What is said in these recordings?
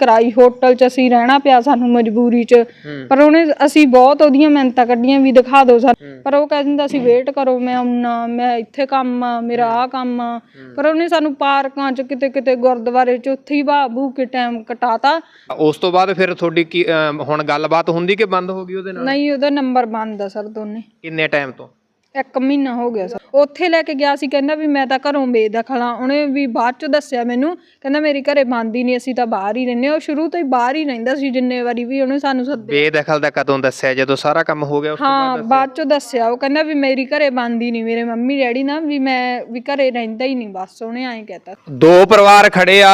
ਕਰਾਈ ਹੋਟਲ 'ਚ ਅਸੀਂ ਰਹਿਣਾ ਪਿਆ ਸਾਨੂੰ ਮਜਬੂਰੀ 'ਚ। ਪਰ ਉਹਨੇ ਅਸੀਂ ਬਹੁਤ ਉਹਦੀਆਂ ਮਿਹਨਤਾਂ ਕੱਢੀਆਂ ਵੀ ਦਿਖਾ ਦਿਓ ਸਾਨੂੰ ਪਰ ਉਹ ਕਹਿ ਦਿੰਦਾ ਸੀ ਵੇਟ ਕਰੋ ਮੈਂ ਆਉਣਾ ਮੈਂ ਇੱਥੇ ਕੰਮ ਆ ਮੇਰਾ ਆ ਕੰਮ ਆ। ਪਰ ਉਹਨੇ ਸਾਨੂੰ ਪਾਰਕਾਂ 'ਚ ਕਿਤੇ ਕਿਤੇ ਗੁਰਦੁਆਰੇ 'ਚ ਉੱਥੇ ਹੀ ਬਾਬੂ ਕੇ ਟਾਈਮ ਕਟਾਤਾ। ਉਸ ਤੋਂ ਬਾਅਦ ਫਿਰ ਤੁਹਾਡੀ ਕੀ ਅਮ, ਹੁਣ ਗੱਲਬਾਤ ਹੁੰਦੀ ਕਿ ਬੰਦ ਹੋ ਗਈ ਉਹਦੇ ਨਾਲ? ਨਹੀਂ ਉਹਦਾ ਨੰਬਰ ਬੰਦ ਆ ਸਰ ਦੋਨੇ। ਕਿੰਨੇ ਟਾਈਮ ਤੋਂ? ਇੱਕ ਮਹੀਨਾ ਹੋ ਗਿਆ ਸਰ। ਉੱਥੇ ਲੈ ਕੇ ਗਿਆ ਸੀ ਕਹਿੰਦਾ ਵੀ ਮੈਂ ਤਾਂ ਘਰੋਂ ਬੇਦਖਲ ਉਹਨੇ ਵੀ ਬਾਅਦ ਚ ਦੱਸਿਆ ਮੈਨੂੰ ਕਹਿੰਦਾ ਮੇਰੀ ਘਰੇ ਬੰਦ ਹੀ ਨਹੀਂ ਅਸੀਂ ਤਾਂ ਬਾਹਰ ਹੀ ਰਹਿੰਦੇ ਹਾਂ। ਉਹ ਸ਼ੁਰੂ ਤੋਂ ਹੀ ਬਾਹਰ ਹੀ ਰਹਿੰਦਾ ਸੀ ਜਿੰਨੇ ਵਾਰੀ ਵੀ ਉਹਨੇ ਸਾਨੂੰ ਸੱਦੇ ਬੇਦਖਲ ਦਾ ਕਦੋਂ ਦੱਸਿਆ? ਜਦੋਂ ਸਾਰਾ ਕੰਮ ਹੋ ਗਿਆ ਉਸ ਤੋਂ ਹਾਂ ਬਾਅਦ ਚ ਦੱਸਿਆ। ਉਹ ਕਹਿੰਦਾ ਵੀ ਮੇਰੀ ਘਰੇ ਬੰਦ ਹੀ ਨਹੀਂ ਮੇਰੇ ਮੰਮੀ ਡੈਡੀ ਨਾ ਵੀ ਮੈਂ ਵੀ ਘਰੇ ਰਹਿੰਦਾ ਹੀ ਨਹੀਂ। ਬਸ ਉਹਨੇ ਐਂ ਕਹਿਤਾ। ਦੋ ਪਰਿਵਾਰ ਖੜੇ ਆ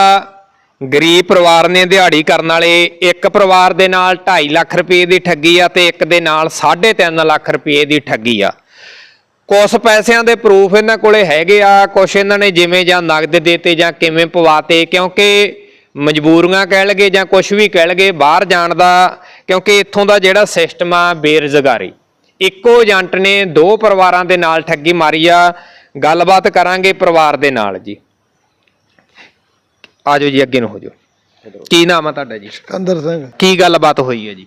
ਗਰੀਬ ਪਰਿਵਾਰ ਨੇ ਦਿਹਾੜੀ ਕਰਨ ਵਾਲੇ। ਇੱਕ ਪਰਿਵਾਰ ਦੇ ਨਾਲ 2.5 ਲੱਖ ਰੁਪਏ ਦੀ ਠੱਗੀ ਆ ਤੇ ਇੱਕ ਦੇ ਨਾਲ 3.5 ਲੱਖ ਰੁਪਏ ਦੀ ਠੱਗੀ ਆ। ਕੁਝ ਪੈਸਿਆਂ ਦੇ ਪ੍ਰੂਫ ਇਹਨਾਂ ਕੋਲੇ ਹੈਗੇ ਆ ਕੁਝ ਇਹਨਾਂ ਨੇ ਜਿਵੇਂ ਜਾਂ ਨਗਦ ਦੇਤੇ ਜਾਂ ਕਿਵੇਂ ਪਵਾਤੇ ਕਿਉਂਕਿ ਮਜਬੂਰੀਆਂ ਕਹਿ ਲਗੇ ਜਾਂ ਕੁਝ ਵੀ ਕਹਿ ਲਗੇ ਬਾਹਰ ਜਾਣ ਦਾ ਕਿਉਂਕਿ ਇੱਥੋਂ ਦਾ ਜਿਹੜਾ ਸਿਸਟਮ ਆ ਬੇਰੁਜ਼ਗਾਰੀ। ਇੱਕੋ ਏਜੰਟ ਨੇ ਦੋ ਪਰਿਵਾਰਾਂ ਦੇ ਨਾਲ ਠੱਗੀ ਮਾਰੀ ਆ ਗੱਲਬਾਤ ਕਰਾਂਗੇ ਪਰਿਵਾਰ ਦੇ ਨਾਲ ਜੀ। ਆਜੋ ਜੀ ਅੱਗੇ ਨੂੰ ਹੋ ਜਾਓ। ਕੀ ਨਾਮ ਆ ਤੁਹਾਡਾ ਜੀ? ਸਿਕੰਦਰ ਸਿੰਘ। ਕੀ ਗੱਲਬਾਤ ਹੋਈ ਹੈ ਜੀ?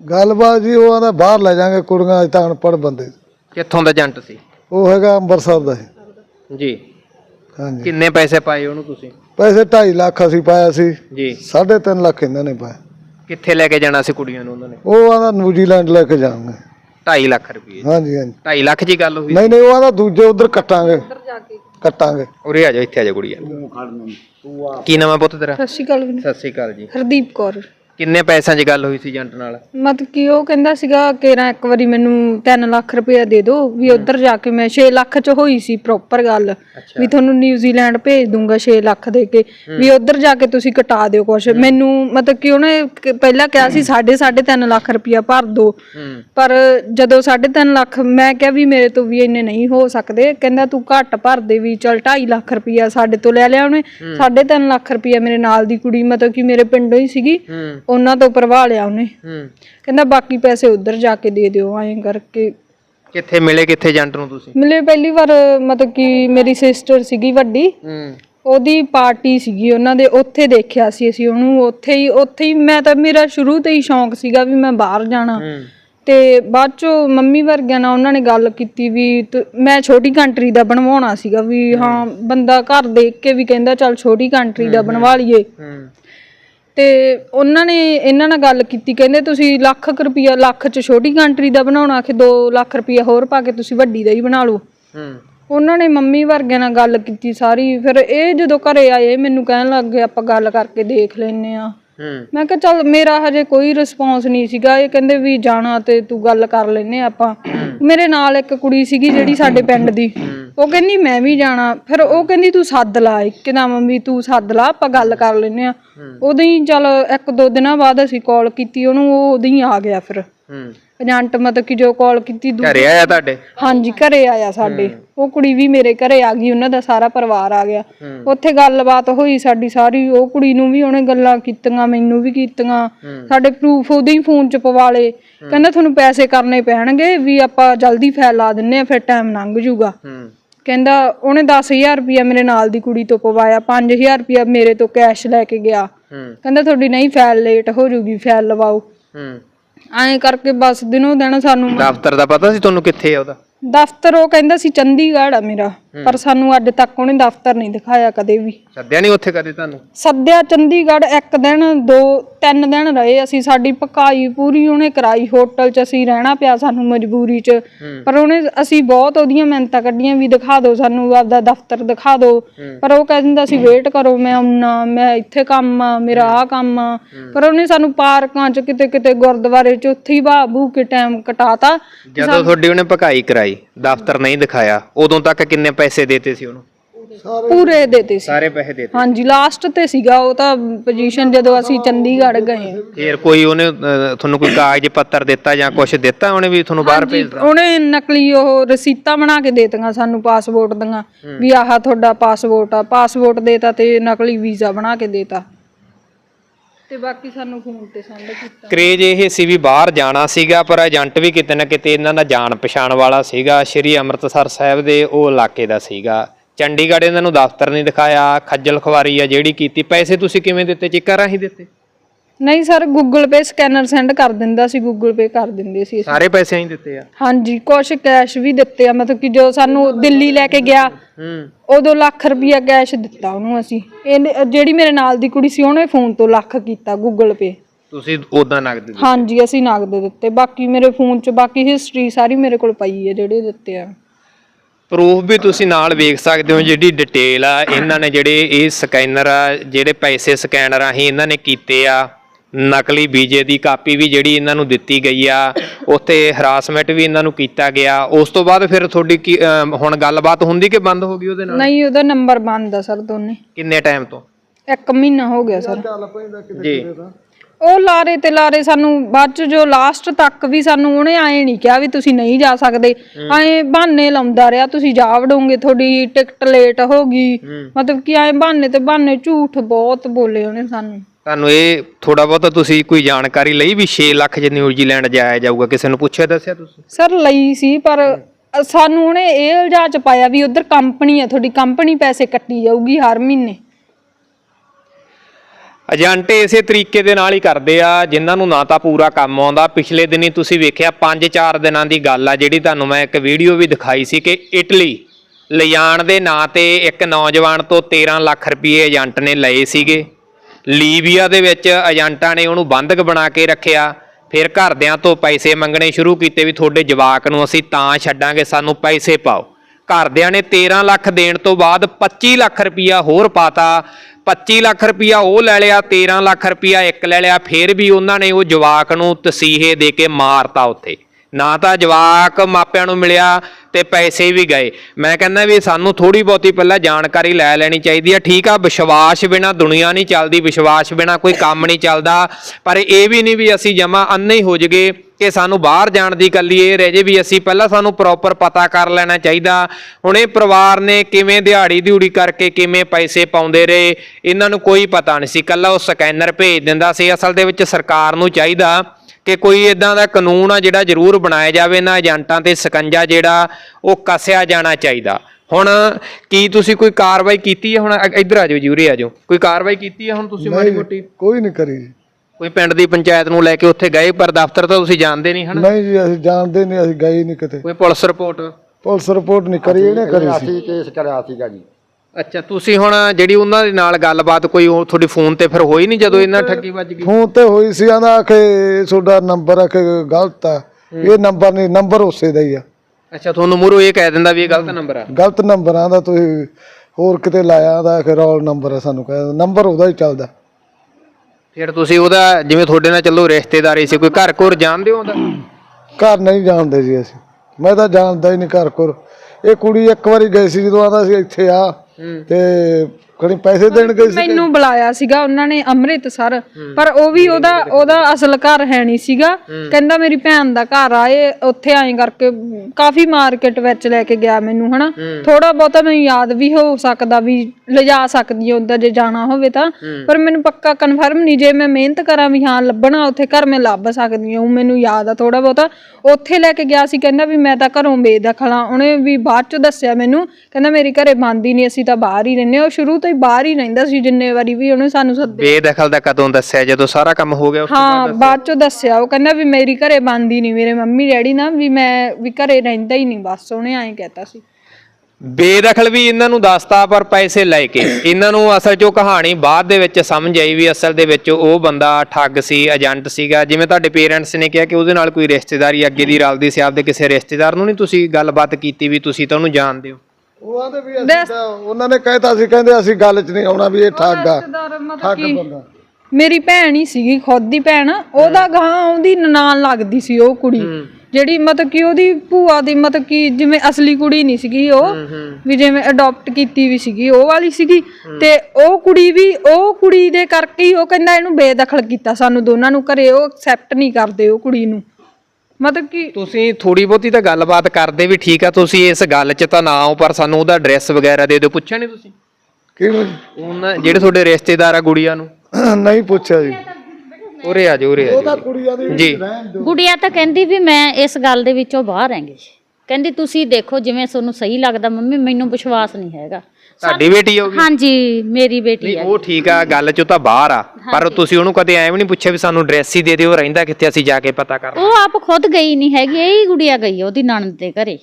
ਗੱਲਬਾਤ ਜੀ ਉਹ ਆਂਦਾ ਬਾਹਰ ਲੈ ਜਾਾਂਗੇ ਕੁੜੀਆਂ ਅੱਜ ਤਾਂ ਅਨਪੜ੍ਹ ਬੰਦੇ। ਕਿੱਥੋਂ ਦਾ ਏਜੰਟ ਸੀ? ਉਹ ਹੈਗਾ ਅੰਮ੍ਰਿਤਸਰ ਦਾ। ਜੀ। ਹਾਂਜੀ। ਕਿੰਨੇ ਪੈਸੇ ਪਾਏ ਉਹਨੂੰ ਤੁਸੀਂ? ਪੈਸੇ 2.5 ਲੱਖ ਅਸੀਂ ਪਾਇਆ ਸੀ। ਜੀ। 3.5 ਲੱਖ ਇਹਨਾਂ ਨੇ ਪਾਇਆ। ਕਿੱਥੇ ਲੈ ਕੇ ਜਾਣਾ ਸੀ ਕੁੜੀਆਂ ਨੂੰ ਉਹਨਾਂ ਨੇ? ਉਹ ਆਂਦਾ ਨਿਊਜ਼ੀਲੈਂਡ ਲੈ ਕੇ ਜਾਵਾਂਗੇ 2.5 ਲੱਖ ਰੁਪਏ। ਹਾਂਜੀ ਹਾਂਜੀ। 2.5 ਲੱਖ ਦੀ ਗੱਲ ਹੋਈ? ਨਹੀਂ ਨਹੀਂ ਉਹ ਆਂਦਾ ਦੂਜੇ ਉਧਰ ਕੱਟਾਂਗੇ। ਕੱਟਾਂਗੇ। ਉਰੇ ਆ ਜਾਓ ਇੱਥੇ ਆ ਜਾਓ ਕੁੜੀਆਂ। ਕੀ ਨਾਮ ਹੈ ਪੁੱਤ ਤੇਰਾ? ਸਤਿ ਸ਼੍ਰੀ ਅਕਾਲ ਵੀਰੇ। ਸਤਿ ਸ੍ਰੀ ਅਕਾਲ ਜੀ। ਹਰਦੀਪ ਕੌਰ। ਕਿੰਨੇ ਪੈਸਿਆਂ 'ਚ ਗੱਲ ਹੋਈ ਸੀ ਏਜੰਟ ਨਾਲ? ਮਤਲਬ ਕਿ ਉਹ ਕਹਿੰਦਾ ਸੀਗਾ ਕਿ ਨਾ ਇੱਕ ਵਾਰੀ ਮੈਨੂੰ 3 ਲੱਖ ਰੁਪਇਆ ਦੇ ਦਿਓ ਵੀ ਉਧਰ ਜਾ ਕੇ ਮੈਂ 6 ਲੱਖ ਚ ਹੋਈ ਸੀ ਪ੍ਰੋਪਰ ਗੱਲ ਵੀ ਤੁਹਾਨੂੰ ਨਿਊਜ਼ੀਲੈਂਡ ਭੇਜ ਦੂੰਗਾ 6 ਲੱਖ ਦੇ ਕੇ ਵੀ ਉਧਰ ਜਾ ਕੇ ਤੁਸੀਂ ਕਟਾ ਦਿਓ ਕੁਛ। ਮੈਨੂੰ ਮਤਲਬ ਕਿ ਉਹਨੇ ਕ- ਪਹਿਲਾਂ ਕਿਹਾ ਸੀ 3.5 3 ਲੱਖ ਰੁਪਇਆ ਭਰ ਦਿਓ। ਪਰ ਜਦੋਂ 3.5 ਲੱਖ ਮੈਂ ਕਿਹਾ ਵੀ ਮੇਰੇ ਤੋਂ ਵੀ ਇੰਨੇ ਨਹੀਂ ਹੋ ਸਕਦੇ। ਕਹਿੰਦਾ ਤੂੰ ਘੱਟ ਭਰ ਦੇ ਵੀ ਚਲ 2.5 ਲੱਖ ਰੁਪਇਆ ਸਾਡੇ ਤੋਂ ਲੈ ਲਿਆ ਉਹਨੇ। 3.5 ਲੱਖ ਰੁਪਇਆ ਮੇਰੇ ਨਾਲ ਦੀ ਕੁੜੀ ਮਤਲਬ ਕਿ ਮੇਰੇ ਪਿੰਡੋਂ ਹੀ ਸੀਗੀ। ਉਹਨਾਂ ਤੋਂ ਭਰਵਾ ਲਿਆ ਉਹਨੇ। ਹੂੰ। ਕਹਿੰਦਾ ਬਾਕੀ ਪੈਸੇ ਉਧਰ ਜਾ ਕੇ ਦੇ ਦਿਓ ਐਂ ਕਰਕੇ। ਕਿੱਥੇ ਮਿਲੇ ਕਿੱਥੇ ਏਜੰਟ ਨੂੰ ਤੁਸੀਂ? ਮਿਲੇ ਪਹਿਲੀ ਵਾਰ ਮਤਲਬ ਕਿ ਮੇਰੀ ਸਿਸਟਰ ਸੀਗੀ ਵੱਡੀ। ਹੂੰ। ਉਹਦੀ ਪਾਰਟੀ ਸੀਗੀ ਉਹਨਾਂ ਦੇ ਉੱਥੇ ਦੇਖਿਆ ਸੀ ਅਸੀਂ ਉਹਨੂੰ। ਉੱਥੇ ਹੀ ਉੱਥੇ ਹੀ ਮੈਂ ਤਾਂ ਮੇਰਾ ਸ਼ੁਰੂ ਤੋਂ ਹੀ ਸ਼ੌਂਕ ਸੀਗਾ ਵੀ ਮੈਂ ਬਾਹਰ ਜਾਣਾ। ਹੂੰ। ਤੇ ਬਾਅਦ ਚੋਂ ਮੰਮੀ ਵਰਗਿਆਂ ਨਾਲ ਉਹਨਾਂ ਨੇ ਗੱਲ ਕੀਤੀ ਵੀ ਤ- ਮੈਂ ਛੋਟੀ ਕੰਟਰੀ ਦਾ ਬਣਵਾਉਣਾ ਸੀਗਾ ਵੀ ਹਾਂ ਬੰਦਾ ਘਰ ਦੇਖ ਕੇ ਵੀ ਕਹਿੰਦਾ ਚੱਲ ਛੋਟੀ ਕੰਟਰੀ ਦਾ ਬਣਵਾ ਲਈਏ। ਹੂੰ। ਤੇ ਉਹਨਾਂ ਨੇ ਇਹਨਾਂ ਨਾਲ ਗੱਲ ਕੀਤੀ ਕਹਿੰਦੇ ਤੁਸੀਂ ਲੱਖ ਕੁ ਰੁਪਈਆ ਲੱਖ ਚ ਛੋਟੀ ਕੰਟਰੀ ਦਾ ਬਣਾਉਣਾ ਕਿ 2 ਲੱਖ ਰੁਪਈਆ ਹੋਰ ਪਾ ਕੇ ਤੁਸੀਂ ਵੱਡੀ ਦਾ ਹੀ ਬਣਾ ਲਓ। ਹੂੰ। ਉਹਨਾਂ ਨੇ ਮੰਮੀ ਵਰਗਿਆਂ ਨਾਲ ਗੱਲ ਕੀਤੀ ਸਾਰੀ ਫਿਰ ਇਹ ਜਦੋਂ ਘਰੇ ਆਏ ਮੈਨੂੰ ਕਹਿਣ ਲੱਗੇ ਆਪਾਂ ਗੱਲ ਕਰਕੇ ਦੇਖ ਲੈਨੇ ਆ ਹੂੰ। ਮੈਂ ਕਿਹਾ ਚੱਲ ਮੇਰਾ ਹਜੇ ਕੋਈ ਰਿਸਪੌਂਸ ਨਹੀਂ ਸੀਗਾ ਇਹ ਕਹਿੰਦੇ ਵੀ ਜਾਣਾ ਤੇ ਤੂੰ ਗੱਲ ਕਰ ਲੈਨੇ ਆਪਾਂ। ਮੇਰੇ ਨਾਲ ਇੱਕ ਕੁੜੀ ਸੀਗੀ ਜਿਹੜੀ ਸਾਡੇ ਪਿੰਡ ਦੀ। ਉਹ ਕਹਿੰਦੀ ਮੈਂ ਵੀ ਜਾਣਾ। ਫਿਰ ਉਹ ਕਹਿੰਦੀ ਤੂੰ ਸੱਦ ਲਾ ਇੱਕਦਮ ਵੀ ਤੂੰ ਸੱਦ ਲਾ ਆਪਾਂ ਗੱਲ ਕਰ ਲੈਨੇ ਆ ਉਦੋਂ ਹੀ ਚੱਲ ਇੱਕ ਦੋ ਦਿਨਾਂ ਬਾਅਦ ਅਸੀਂ ਕਾਲ ਕੀਤੀ ਉਹਨੂੰ ਉਹ ਉਦੋਂ ਹੀ ਆ ਗਿਆ ਫਿਰ। ਹੂੰ। ਏਜੰਟ ਮਤਲਬ ਕਿ ਜੋ ਕਾਲ ਕੀਤੀ ਦੂ- ਘਰੇ ਆਇਆ ਤੁਹਾਡੇ? ਹਾਂਜੀ ਘਰੇ ਆਇਆ ਸਾਡੇ। ਉਹ ਕੁੜੀ ਵੀ ਮੇਰੇ ਘਰੇ ਆ ਗਈ ਉਹਨਾਂ ਦਾ ਸਾਰਾ ਪਰਿਵਾਰ ਆ ਗਿਆ। ਉੱਥੇ ਗੱਲਬਾਤ ਹੋਈ ਸਾਡੀ ਸਾਰੀ ਉਹ ਕੁੜੀ ਨੂੰ ਵੀ ਉਹਨੇ ਗੱਲਾਂ ਕੀਤੀਆਂ ਮੈਨੂੰ ਵੀ ਕੀਤੀਆਂ। ਸਾਡੇ ਪ੍ਰੂਫ ਉਹਦੇ ਹੀ ਫੋਨ 'ਚ ਪਵਾ ਲਏ। ਕਹਿੰਦਾ ਤੁਹਾਨੂੰ ਪੈਸੇ ਕਰਨੇ ਪੈਣਗੇ ਵੀ ਆਪਾਂ ਜਲਦੀ ਫਾਈਲ ਲਾ ਦਿੰਨੇ ਆ ਫਿਰ ਟਾਈਮ ਲੰਘ ਜੂਗਾ। ਕਹਿੰਦਾ ਉਹਨੇ 10000 ਰੁਪਇਆ ਮੇਰੇ ਨਾਲ ਦੀ ਕੁੜੀ ਤੋਂ ਪਵਾਇਆ 5000 ਰੁਪਇਆ ਮੇਰੇ ਤੋਂ ਕੈਸ਼ ਲੈ ਕੇ ਗਿਆ। ਹੂੰ। ਕਹਿੰਦਾ ਤੁਹਾਡੀ ਨਹੀਂ ਫਾਈਲ ਲੇਟ ਹੋ ਜੂਗੀ ਫਾਈਲ ਲਵਾਓ। ਹੂੰ। ਐਂ ਕਰਕੇ ਬਸ ਦਿਨੋਂ ਦਿਨ ਸਾਨੂੰ ਦਫ਼ਤਰ ਦਾ ਪਤਾ ਸੀ ਤੁਹਾਨੂੰ ਕਿੱਥੇ ਆ ਉਹਦਾ? ਦਫ਼ਤਰ ਉਹ ਕਹਿੰਦਾ ਸੀ ਚੰਡੀਗੜ੍ਹ ਆ ਮੇਰਾ ਪਰ ਸਾਨੂੰ ਅੱਜ ਤੱਕ ਉਹਨੇ ਦਫ਼ਤਰ ਨਹੀਂ ਦਿਖਾਇਆ ਕਦੇ ਵੀ। ਸੱਦਿਆ ਨਹੀਂ ਉੱਥੇ ਕਦੇ ਤੁਹਾਨੂੰ? ਸੱਦਿਆ ਚੰਡੀਗੜ੍ਹ ਇੱਕ ਦਿਨ ਦੋ ਤਿੰਨ ਦਿਨ ਰਹੇ ਅਸੀਂ ਸਾਡੀ ਪਕਾਈ ਪੂਰੀ ਉਹਨੇ ਕਰਾਈ ਹੋਟਲ 'ਚ ਅਸੀਂ ਰਹਿਣਾ ਪਿਆ ਸਾਨੂੰ ਮਜਬੂਰੀ 'ਚ। ਪਰ ਉਹਨੇ ਅਸੀਂ ਬਹੁਤ ਉਹਦੀਆਂ ਮਿਹਨਤਾਂ ਕੱਢੀਆਂ ਵੀ ਦਿਖਾ ਦਿਓ ਸਾਨੂੰ ਆਪਦਾ ਦਫ਼ਤਰ ਦਿਖਾ ਦਿਓ। ਪਰ ਉਹ ਕਹਿ ਦਿੰਦਾ ਸੀ ਵੇਟ ਕਰੋ ਮੈਂ ਆਉਣਾ ਮੈਂ ਇੱਥੇ ਕੰਮ ਆ ਮੇਰਾ ਆ ਕੰਮ ਆ। ਪਰ ਉਹਨੇ ਸਾਨੂੰ ਪਾਰਕਾਂ 'ਚ ਕਿਤੇ ਕਿਤੇ ਗੁਰਦੁਆਰੇ 'ਚ ਉੱਥੇ ਹੀ ਬਾਬੂ ਕੇ ਟਾਈਮ ਕਟਾਤਾ। ਜਦੋਂ ਤੁਹਾਡੀ ਉਹਨੇ ਭਕਾਈ ਕਰਾਈ। ਦਫ਼ਤਰ ਨਹੀਂ ਦਿਖਾਇਆ। ਉਦੋਂ ਤੱਕ ਕਿੰਨੇ ਪੈਸੇ ਦੇਤੇ ਸੀ ਉਹਨੂੰ? ਪੂਰੇ ਦੇਤੇ ਸੀ। ਸਾਰੇ ਪੈਸੇ ਦੇਤੇ। ਹਾਂਜੀ ਲਾਸਟ ਤੇ ਸੀਗਾ ਉਹ ਤਾਂ ਪੋਜੀਸ਼ਨ ਜਦੋਂ ਅਸੀਂ ਚੰਡੀਗੜ੍ਹ ਗਏ। ਫੇਰ ਕੋਈ ਉਹਨੇ ਅਹ, ਤੁਹਾਨੂੰ ਕੋਈ ਕਾਗਜ਼ ਪੱਤਰ ਦਿੱਤਾ ਜਾਂ ਕੁਝ ਦਿੱਤਾ? ਉਹਨੇ ਵੀ ਤੁਹਾਨੂੰ ਬਾਹਰ ਭੇਜ ਉਹਨੇ ਨਕਲੀ ਉਹ ਰਸੀਤਾਂ ਬਣਾ ਕੇ ਦੇਤੀਆਂ ਸਾਨੂੰ ਪਾਸਪੋਰਟ ਦੀਆਂ ਵੀ ਆਹ ਤੁਹਾਡਾ ਪਾਸਪੋਰਟ ਆ। ਪਾਸਪੋਰਟ ਦੇਤਾ ਤੇ ਨਕਲੀ ਵੀਜ਼ਾ ਬਣਾ ਕੇ ਦੇਤਾ। ਤੇ ਬਾਕੀ ਸਾਨੂੰ ਫੋਨ ਤੇ ਸੈਂਡ ਕੀਤਾ। ਕਰੇਜ ਇਹ ਸੀ ਵੀ ਬਾਹਰ ਜਾਣਾ ਸੀਗਾ, ਪਰ ਏਜੰਟ ਵੀ ਕਿਤੇ ਨਾ ਕਿਤੇ ਇਹਨਾਂ ਦਾ ਜਾਣ ਪਛਾਣ ਵਾਲਾ ਸੀਗਾ। ਸ਼੍ਰੀ ਅੰਮ੍ਰਿਤਸਰ ਸਾਹਿਬ ਦੇ ਉਹ ਇਲਾਕੇ ਦਾ ਸੀਗਾ। ਚੰਡੀਗੜ੍ਹ ਇਹਨਾਂ ਨੂੰ ਦਫ਼ਤਰ ਨਹੀਂ ਦਿਖਾਇਆ, ਖੱਜਲ ਖਵਾਰੀ ਆ ਜਿਹੜੀ ਕੀਤੀ। ਪੈਸੇ ਤੁਸੀਂ ਕਿਵੇਂ ਦਿੱਤੇ? ਚੈੱਕਾਂ ਰਾਹੀਂ ਦਿੱਤੇ? ਨਹੀਂ sir Google Pay scanner send ਕਰ ਦਿੰਦਾ ਸੀ ਗੂਗਲ ਪੇ ਕਰ ਦਿੰਦੇ ਸੀ ਅਸੀਂ। ਸਾਰੇ ਪੈਸੇ ਹੀ ਦਿੱਤੇ ਆ। ਹਾਂਜੀ ਕੁਛ ਕੈਸ਼ ਵੀ ਦਿੱਤੇ ਆ ਮਤਲਬ ਕਿ ਜੋ ਸਾਨੂੰ ਦਿੱਲੀ ਲੈ ਕੇ ਗਿਆ ਹੂੰ। ਉਦੋਂ ਲੱਖ ਰੁਪਿਆ ਕੈਸ਼ ਦਿੱਤਾ ਉਹਨੂੰ ਅਸੀਂ। ਇਹਨੇ ਜਿਹੜੀ ਮੇਰੇ ਨਾਲ ਦੀ ਕੁੜੀ ਸੀ ਉਹਨੇ ਫੋਨ ਤੋਂ ਲੱਖ ਕੀਤਾ ਗੂਗਲ ਪੇ ਤੁਸੀਂ ਉਦਾਂ ਨਗਦ ਦਿੱਤੇ। ਹਾਂਜੀ ਅਸੀਂ ਨਗਦ ਦਿੱਤੇ। ਬਾਕੀ ਮੇਰੇ ਫੋਨ 'ਚ ਬਾਕੀ ਹਿਸਟਰੀ ਸਾਰੀ ਮੇਰੇ ਕੋਲ ਪਈ ਹੈ ਜਿਹੜੇ ਦਿੱਤੇ ਆ। ਪ੍ਰੂਫ ਵੀ ਤੁਸੀਂ ਨਾਲ ਵੇਖ ਸਕਦੇ ਹੋ ਜਿਹੜੀ ਡਿਟੇਲ ਆ ਇਹਨਾਂ ਨੇ ਜਿਹੜੇ ਇਹ ਸਕੈਨਰ ਆ ਜਿਹੜੇ ਪੈਸੇ ਸਕੈਨ ਰਾਹੀਂ ਇਹਨਾਂ ਨੇ ਕੀਤੇ ਆ। ਨਕਲੀ ਵੀਜ਼ੇ ਦੀ ਕਾਪੀ ਵੀ ਜਿਹੜੀ ਇਹਨਾਂ ਨੂੰ ਦਿੱਤੀ ਗਈ ਆ ਉੱਥੇ ਹਰਾਸਮੈਂਟ ਵੀ ਇਹਨਾਂ ਨੂੰ ਕੀਤਾ ਗਿਆ। ਉਸ ਤੋਂ ਬਾਅਦ ਫਿਰ ਤੁਹਾਡੀ ਕੀ ਅਮ, ਹੁਣ ਗੱਲਬਾਤ ਹੁੰਦੀ ਕਿ ਬੰਦ ਹੋ ਗਈ ਉਹਦੇ ਨਾਲ? ਨਹੀਂ ਉਹਦਾ ਨੰਬਰ ਬੰਦ ਆ ਸਰ ਦੋਨੇ। ਕਿੰਨੇ ਟਾਈਮ ਤੋਂ? ਇੱਕ ਮਹੀਨਾ ਹੋ ਗਿਆ ਸਰ। ਜੀ। ਉਹ ਲਾਰੇ ਤੇ ਲਾਰੇ ਸਾਨੂੰ ਬਾਅਦ ਚ ਜੋ ਲਾਸਟ ਤੱਕ ਵੀ ਸਾਨੂੰ ਉਹਨੇ ਆਏ ਨਹੀਂ ਕਿਹਾ ਵੀ ਤੁਸੀਂ ਨਹੀਂ ਜਾ ਸਕਦੇ। ਐਂ ਬਹਾਨੇ ਲਾਉਂਦਾ ਰਿਹਾ ਤੁਸੀਂ ਜਾ ਵੜੋਗੇ ਤੁਹਾਡੀ ਟਿਕਟ ਲੇਟ ਹੋ ਗਈ। ਮਤਲਬ ਕਿ ਐਂ ਬਹਾਨੇ ਤੇ ਬਹਾਨੇ ਝੂਠ ਬਹੁਤ ਬੋਲੇ ਉਹਨੇ ਸਾਨੂੰ। ਤੁਹਾਨੂੰ ਇਹ ਥੋੜਾ ਬਹੁਤਾ ਤੁਸੀਂ ਕੋਈ ਜਾਣਕਾਰੀ ਲਈ ਵੀ 6 ਲੱਖ ਜੇ ਨਿਊਜ਼ੀਲੈਂਡ ਜਾਇਆ ਜਾਊਗਾ? ਕਿਸੇ ਨੂੰ ਪੁੱਛਿਆ ਦੱਸਿਆ ਤੁਸੀਂ? ਸਰ ਲਈ ਸੀ ਪਰ ਸਾਨੂੰ ਉਹਨੇ ਇਹ ਇਲਜ਼ਾਮ ਚ ਪਾਇਆ ਵੀ ਉਧਰ ਕੰਪਨੀ ਆ ਤੁਹਾਡੀ ਕੰਪਨੀ ਪੈਸੇ ਕੱਟੀ ਜਾਊਗੀ ਹਰ ਮਹੀਨੇ। ਏਜੰਟ ਇਸੇ ਤਰੀਕੇ ਦੇ ਨਾਲ ਹੀ ਕਰਦੇ ਆ ਜਿਨ੍ਹਾਂ ਨੂੰ ਨਾ ਤਾਂ ਪੂਰਾ ਕੰਮ ਆਉਂਦਾ। ਪਿਛਲੇ ਦਿਨੀ ਤੁਸੀਂ ਵੇਖਿਆ 5-4 ਦਿਨਾਂ ਦੀ ਗੱਲ ਆ ਜਿਹੜੀ ਤੁਹਾਨੂੰ ਮੈਂ ਇੱਕ ਵੀਡੀਓ ਵੀ ਦਿਖਾਈ ਸੀ ਕਿ ਇਟਲੀ ਲਿਜਾਣ ਦੇ ਨਾਂ ਤੇ ਇੱਕ ਨੌਜਵਾਨ ਤੋਂ 13 ਲੱਖ ਰੁਪਏ ਏਜੰਟ ਨੇ ਲਏ ਸੀਗੇ। ਲੀਬੀਆ ਦੇ ਵਿੱਚ ਏਜੰਟਾਂ ਨੇ ਉਹਨੂੰ ਬੰਧਕ ਬਣਾ ਕੇ ਰੱਖਿਆ। ਫਿਰ ਘਰਦਿਆਂ ਤੋਂ ਪੈਸੇ ਮੰਗਣੇ ਸ਼ੁਰੂ ਕੀਤੇ ਵੀ ਤੁਹਾਡੇ ਜਵਾਕ ਨੂੰ ਅਸੀਂ ਤਾਂ ਛੱਡਾਂਗੇ, ਸਾਨੂੰ ਪੈਸੇ ਪਾਓ। ਘਰਦਿਆਂ ਨੇ 13 ਲੱਖ ਦੇਣ ਤੋਂ ਬਾਅਦ 25 ਲੱਖ ਰੁਪਇਆ ਹੋਰ ਪਾਤਾ। 25 ਲੱਖ ਰੁਪਇਆ ਉਹ ਲੈ ਲਿਆ 13 ਲੱਖ ਰੁਪਇਆ ਇੱਕ ਲੈ ਲਿਆ, ਫਿਰ ਵੀ ਉਹਨਾਂ ਨੇ ਉਹ ਜਵਾਕ ਨੂੰ ਤਸੀਹੇ ਦੇ ਕੇ ਮਾਰਤਾ ਉੱਥੇ। ਨਾ ਤਾਂ ਜਵਾਕ ਮਾਪਿਆਂ ਨੂੰ ਮਿਲਿਆ ਤੇ ਪੈਸੇ ਵੀ ਗਏ। ਮੈਂ ਕਹਿੰਦਾ ਵੀ ਸਾਨੂੰ ਥੋੜੀ ਬਹੁਤੀ ਪਹਿਲਾਂ ਜਾਣਕਾਰੀ ਲੈ ਲੈਣੀ ਚਾਹੀਦੀ ਆ। ਠੀਕ ਆ, ਵਿਸ਼ਵਾਸ ਬਿਨਾ ਦੁਨੀਆ ਨਹੀਂ ਚੱਲਦੀ, ਵਿਸ਼ਵਾਸ ਬਿਨਾ ਕੋਈ ਕੰਮ ਨਹੀਂ ਚੱਲਦਾ। ਪਰ ਇਹ ਵੀ ਨਹੀਂ ਵੀ ਅਸੀਂ ਜਮਾ ਅੰਨੇ ਹੀ ਹੋ ਜਗੇ ਕਿ ਸਾਨੂੰ ਬਾਹਰ ਜਾਣ ਦੀ ਕੱਲੀ ਇਹ ਰਹਿ ਜੇ ਵੀ ਅਸੀਂ ਪਹਿਲਾਂ ਸਾਨੂੰ ਪ੍ਰੋਪਰ ਪਤਾ ਕਰ ਲੈਣਾ ਚਾਹੀਦਾ। ਹੁਣ ਇਹ ਪਰਿਵਾਰ ਨੇ ਕਿਵੇਂ ਦਿਹਾੜੀ ਦਿਹੂੜੀ ਕਰਕੇ ਕਿਵੇਂ ਪੈਸੇ ਪਾਉਂਦੇ ਰਹੇ, ਇਹਨਾਂ ਨੂੰ ਕੋਈ ਪਤਾ ਨਹੀਂ ਸੀ। ਕੱਲਾ ਉਹ ਸਕੈਨਰ ਭੇਜ ਦਿੰਦਾ ਸੀ। ਅਸਲ ਦੇ ਵਿੱਚ ਸਰਕਾਰ ਨੂੰ ਚਾਹੀਦਾ ਕਿ ਕੋਈ ਇਦਾਂ ਦਾ ਕਾਨੂੰਨ ਆ ਜਿਹੜਾ ਜ਼ਰੂਰ ਬਣਾਇਆ ਜਾਵੇ ਇਹਨਾਂ ਏਜੰਟਾਂ ਤੇ ਸਕੰਜਾ ਜਿਹੜਾ ਉਹ ਕੱਸਿਆ ਜਾਣਾ ਚਾਹੀਦਾ। ਹੁਣ ਕੀ ਤੁਸੀਂ ਕੋਈ ਕਾਰਵਾਈ ਕੀਤੀ ਹੈ ਹੁਣ ਇੱਧਰ ਆ ਜਾਓ ਜੀ ਉਰੇ ਆ ਜਾਓ। ਕੋਈ ਕਾਰਵਾਈ ਕੀਤੀ ਹੈ ਹੁਣ ਤੁਸੀਂ ਮਾੜੀ ਮੋਟੀ ਕੋਈ ਨਹੀਂ ਕਰੀ ਜੀ। ਕੋਈ ਪਿੰਡ ਦੀ ਪੰਚਾਇਤ ਨੂੰ ਲੈ ਕੇ ਉੱਥੇ ਗਏ ਪਰ ਦਫ਼ਤਰ ਤਾਂ ਤੁਸੀਂ ਜਾਣਦੇ ਨਹੀਂ ਹਨ? ਨਹੀਂ ਜੀ ਅਸੀਂ ਜਾਣਦੇ ਨਹੀਂ ਅਸੀਂ ਗਏ ਨਹੀਂ ਕਿਤੇ। ਕੋਈ ਪੁਲਿਸ ਰਿਪੋਰਟ? ਪੁਲਿਸ ਰਿਪੋਰਟ ਨਹੀਂ ਕਰੀ ਇਹਨੇ ਕਰੀ ਸੀ। ਅਸੀਂ ਕੇਸ ਕਰਿਆ ਸੀਗਾ ਜੀ। ਅੱਛਾ ਤੁਸੀਂ ਹੁਣ ਜਿਹੜੀ ਉਹਨਾਂ ਦੇ ਨਾਲ ਗੱਲਬਾਤ ਕੋਈ ਉਹ ਤੁਹਾਡੀ ਫੋਨ ਤੇ ਫਿਰ ਹੋਈ ਨਹੀਂ ਜਦੋਂ ਇਹਨਾਂ ਠੱਗੀ ਵੱਜ ਗਈ? ਫੋਨ ਤੇ ਹੋਈ ਸੀ ਆਂਦਾ ਕਿ ਤੁਹਾਡਾ ਨੰਬਰ ਆ ਕਿ ਗਲਤ ਆ। ਇਹ ਨੰਬਰ ਨਹੀਂ ਨੰਬਰ ਉਸੇ ਦਾ ਹੀ ਆ। ਅੱਛਾ ਤੁਹਾਨੂੰ ਮੂਹਰੋਂ ਇਹ ਕਹਿ ਦਿੰਦਾ ਵੀ ਇਹ ਗਲਤ ਨੰਬਰ ਆ। ਗਲਤ ਨੰਬਰ ਆਂਦਾ ਤੁਸੀਂ ਹੋਰ ਕਿਤੇ ਲਾਇਆ ਆਂਦਾ ਕਿ ਰੋਲ ਨੰਬਰ ਆ ਸਾਨੂੰ ਕਹਿੰਦਾ ਨੰਬਰ ਉਹਦਾ ਹੀ ਚੱਲਦਾ। ਫਿਰ ਤੁਸੀਂ ਉਹਦਾ ਜਿਵੇਂ ਤੁਹਾਡੇ ਨਾਲ ਚੱਲੋ ਰਿਸ਼ਤੇਦਾਰੀ ਸੀ ਕੋਈ ਘਰ ਘਰ ਜਾਣਦੇ ਹੋ ਉਹਦਾ? ਘਰ ਨਹੀਂ ਜਾਣਦੇ ਜੀ ਅਸੀਂ। ਮੈਂ ਤਾਂ ਜਾਣਦਾ ਹੀ ਨਹੀਂ ਘਰ ਕੋਲ ਇਹ ਕੁੜੀ ਇੱਕ ਵਾਰੀ ਗਈ ਸੀ ਜਦੋਂ ਆਂਦਾ ਸੀ ਇੱਥੇ ਆ। ਤੇ ਖਣੀ ਪੈਸੇ ਦੇਣ ਗਈ ਸੀ ਮੈਨੂੰ ਬੁਲਾਇਆ ਸੀਗਾ ਉਹਨਾਂ ਨੇ ਅੰਮ੍ਰਿਤਸਰ ਪਰ ਉਹ ਵੀ ਉਹਦਾ ਉਹਦਾ ਅਸਲ ਘਰ ਹੈ ਨਹੀਂ ਸੀਗਾ। ਕਹਿੰਦਾ ਮੇਰੀ ਭੈਣ ਦਾ ਘਰ ਆ ਇਹ ਉੱਥੇ ਆਏ ਕਰਕੇ ਕਾਫੀ ਮਾਰਕੀਟ ਵਿੱਚ ਲੈ ਕੇ ਗਿਆ ਮੈਨੂੰ ਹਨਾ। ਥੋੜਾ ਬਹੁਤਾ ਮੈਨੂੰ ਯਾਦ ਵੀ ਹੋ ਸਕਦਾ ਵੀ ਲਿਜਾ ਸਕਦੀ ਹਾਂ ਉੱਧਰ ਜੇ ਜਾਣਾ ਹੋਵੇ ਤਾਂ। ਪਰ ਮੈਨੂੰ ਪੱਕਾ ਕਨਫਰਮ ਨਹੀਂ ਜੇ ਮੈਂ ਮਿਹਨਤ ਕਰਾਂ ਵੀ ਹਾਂ ਲੱਭਣਾ ਉੱਥੇ ਘਰ ਮੈਂ ਲੱਭ ਸਕਦੀ ਹਾਂ ਮੈਨੂੰ ਯਾਦ ਆ ਥੋੜਾ ਬਹੁਤਾ। ਉੱਥੇ ਲੈ ਕੇ ਗਿਆ ਸੀ ਕਹਿੰਦਾ ਵੀ ਮੈਂ ਤਾਂ ਘਰੋਂ ਬੇਦਖਲ ਉਹਨੇ ਵੀ ਬਾਅਦ ਚ ਦੱਸਿਆ ਮੈਨੂੰ ਕਹਿੰਦਾ ਮੇਰੀ ਘਰੇ ਬੰਦ ਹੀ ਨਹੀਂ ਅਸੀਂ ਤਾਂ ਬਾਹਰ ਹੀ ਰਹਿੰਦੇ ਹਾਂ। ਉਹ ਸ਼ੁਰੂ ਤੋਂ ਹੀ ਬਾਹਰ ਹੀ ਰਹਿੰਦਾ ਸੀ ਜਿੰਨੇ ਵਾਰੀ ਵੀ ਉਹਨੇ ਸਾਨੂੰ ਸੱਦੇ ਬੇਦਖਲ ਦਾ ਕਦੋਂ ਦੱਸਿਆ? ਜਦੋਂ ਸਾਰਾ ਕੰਮ ਹੋ ਗਿਆ ਉਸ ਤੋਂ ਹਾਂ ਬਾਅਦ ਚ ਦੱਸਿਆ। ਉਹ ਕਹਿੰਦਾ ਵੀ ਮੇਰੀ ਘਰੇ ਬੰਦ ਨਹੀਂ ਮੇਰੇ ਮੰਮੀ ਡੈਡੀ ਨਾ ਵੀ ਮੈਂ ਵੀ ਘਰੇ ਰਹਿੰਦਾ ਹੀ ਨਹੀਂ ਬਸ ਉਹਨੇ ਐਂ ਕਹਿਤਾ ਸੀ। ਬੇਦਖਲ ਵੀ ਇਹਨਾਂ ਨੂੰ ਦੱਸਤਾ ਪਰ ਪੈਸੇ ਲੈ ਕੇ। ਇਹਨਾਂ ਨੂੰ ਅਸਲ 'ਚ ਕਹਾਣੀ ਬਾਅਦ ਦੇ ਵਿੱਚ ਸਮਝ ਆਈ ਵੀ ਅਸਲ ਦੇ ਵਿੱਚ ਉਹ ਬੰਦਾ ਠੱਗ ਸੀ ਏਜੰਟ ਸੀਗਾ। ਜਿਵੇਂ ਤੁਹਾਡੇ ਪੇਰੈਂਟਸ ਨੇ ਕਿਹਾ ਕਿ ਉਹਦੇ ਨਾਲ ਕੋਈ ਰਿਸ਼ਤੇਦਾਰੀ ਅੱਗੇ ਦੀ ਰਲਦੀ ਸੀ ਆਪਦੇ ਕਿਸੇ ਰਿਸ਼ਤੇਦਾਰ ਨੂੰ ਨਹੀਂ ਤੁਸੀਂ ਗੱਲਬਾਤ ਕੀਤੀ ਵੀ ਤੁਸੀਂ ਤਾਂ ਉਹਨੂੰ ਜਾਣਦੇ ਹੋ। ਉਹ ਆਂਦੇ ਵੀ ਅਸੀਂ ਤਾਂ ਉਹਨਾਂ ਨੇ ਕਹਿਤਾ ਸੀ ਕਹਿੰਦੇ ਅਸੀਂ ਗੱਲ 'ਚ ਨਹੀਂ ਆਉਣਾ ਵੀ ਇਹ ਠੱਗ ਆ। ਠੱਗ ਬੰਦਾ। ਮੇਰੀ ਭੈਣ ਹੀ ਸੀਗੀ ਖੁਦ ਦੀ ਭੈਣ। ਉਹਦਾ ਗਾਂ ਉਹਦੀ ਨਨਾਣ ਲੱਗਦੀ ਸੀ ਉਹ ਕੁੜੀ। ਜਿਹੜੀ ਮਤਲਬ ਕਿ ਉਹਦੀ ਭੂਆ ਦੀ ਮਤਲਬ ਕਿ ਜਿਵੇਂ ਅਸਲੀ ਕੁੜੀ ਨਹੀਂ ਸੀਗੀ ਉਹ ਵੀ ਜਿਵੇਂ ਅਡਾਪਟ ਕੀਤੀ ਵੀ ਸੀਗੀ ਉਹ ਵਾਲੀ ਸੀਗੀ। ਤੇ ਉਹ ਕੁੜੀ ਵੀ ਉਹ ਕੁੜੀ ਦੇ ਕਰਕੇ ਹੀ ਉਹ ਕਹਿੰਦਾ ਇਹਨੂੰ ਬੇਦਖਲ ਕੀਤਾ ਸਾਨੂੰ ਦੋਨਾਂ ਨੂੰ ਘਰੇ ਉਹ ਐਕਸੈਪਟ ਨਹੀਂ ਕਰਦੇ ਉਹ ਕੁੜੀ ਨੂੰ। ਮਤਲਬ ਕਿ ਤੁਸੀਂ ਥੋੜੀ ਬਹੁਤੀ ਤਾਂ ਗੱਲਬਾਤ ਕਰਦੇ ਵੀ ਠੀਕ ਆ ਤੁਸੀਂ ਇਸ ਗੱਲ 'ਚ ਤਾਂ ਨਾ ਆਓ ਪਰ ਸਾਨੂੰ ਉਹਦਾ ਐਡਰੈਸ ਵਗੈਰਾ ਦੇ ਦਿਓ ਪੁੱਛਿਆ ਨਹੀਂ ਤੁਸੀਂ? ਕਿਹਨੂੰ ਉਹਨਾਂ ਜਿਹੜੇ ਤੁਹਾਡੇ ਰਿਸ਼ਤੇਦਾਰ ਆ ਗੁੜੀਆਂ ਨੂੰ? ਨਹੀਂ ਪੁੱਛਿਆ ਜੀ। ਉਰੇ ਆ ਜਾਓ ਉਰੇ ਆ ਜਾਓ ਕੁੜੀਆਂ ਦੀ ਜੀ। ਗੁੜੀਆ ਤਾਂ ਕਹਿੰਦੀ ਵੀ ਮੈਂ ਇਸ ਗੱਲ ਦੇ ਵਿੱਚੋਂ ਬਾਹਰ ਹੈਗੀ ਕਹਿੰਦੀ ਤੁਸੀਂ ਦੇਖੋ ਜਿਵੇਂ ਤੁਹਾਨੂੰ ਸਹੀ ਲੱਗਦਾ ਮੰਮੀ ਮੈਨੂੰ ਵਿਸ਼ਵਾਸ ਨਹੀਂ ਹੈਗਾ। ਤੁਹਾਡੀ ਬੇਟੀ ਹੋਗੀ ਹਾਂਜੀ ਮੇਰੀ ਬੇਟੀ ਨਹੀਂ ਹੈ ਉਹ ਠੀਕ ਆ ਗੱਲ ਚ ਤਾਂ ਬਾਹਰ ਆ। ਪਰ ਤੁਸੀਂ ਉਹਨੂੰ ਕਦੇ ਐਵੇਂ ਨਹੀਂ ਪੁੱਛਿਆ ਵੀ ਸਾਨੂੰ ਐਡਰੈਸ ਹੀ ਦੇ ਦਿਓ ਰਹਿੰਦਾ ਕਿੱਥੇ ਅਸੀਂ ਜਾ ਕੇ ਪਤਾ ਕਰ ਉਹ ਆਪ ਖੁਦ ਗਈ ਨਹੀਂ ਹੈਗੀ ਇਹ ਹੀ ਗੁੜੀਆ ਗਈ ਆ ਉਹਦੀ ਨਣਦ ਦੇ ਘਰੇ।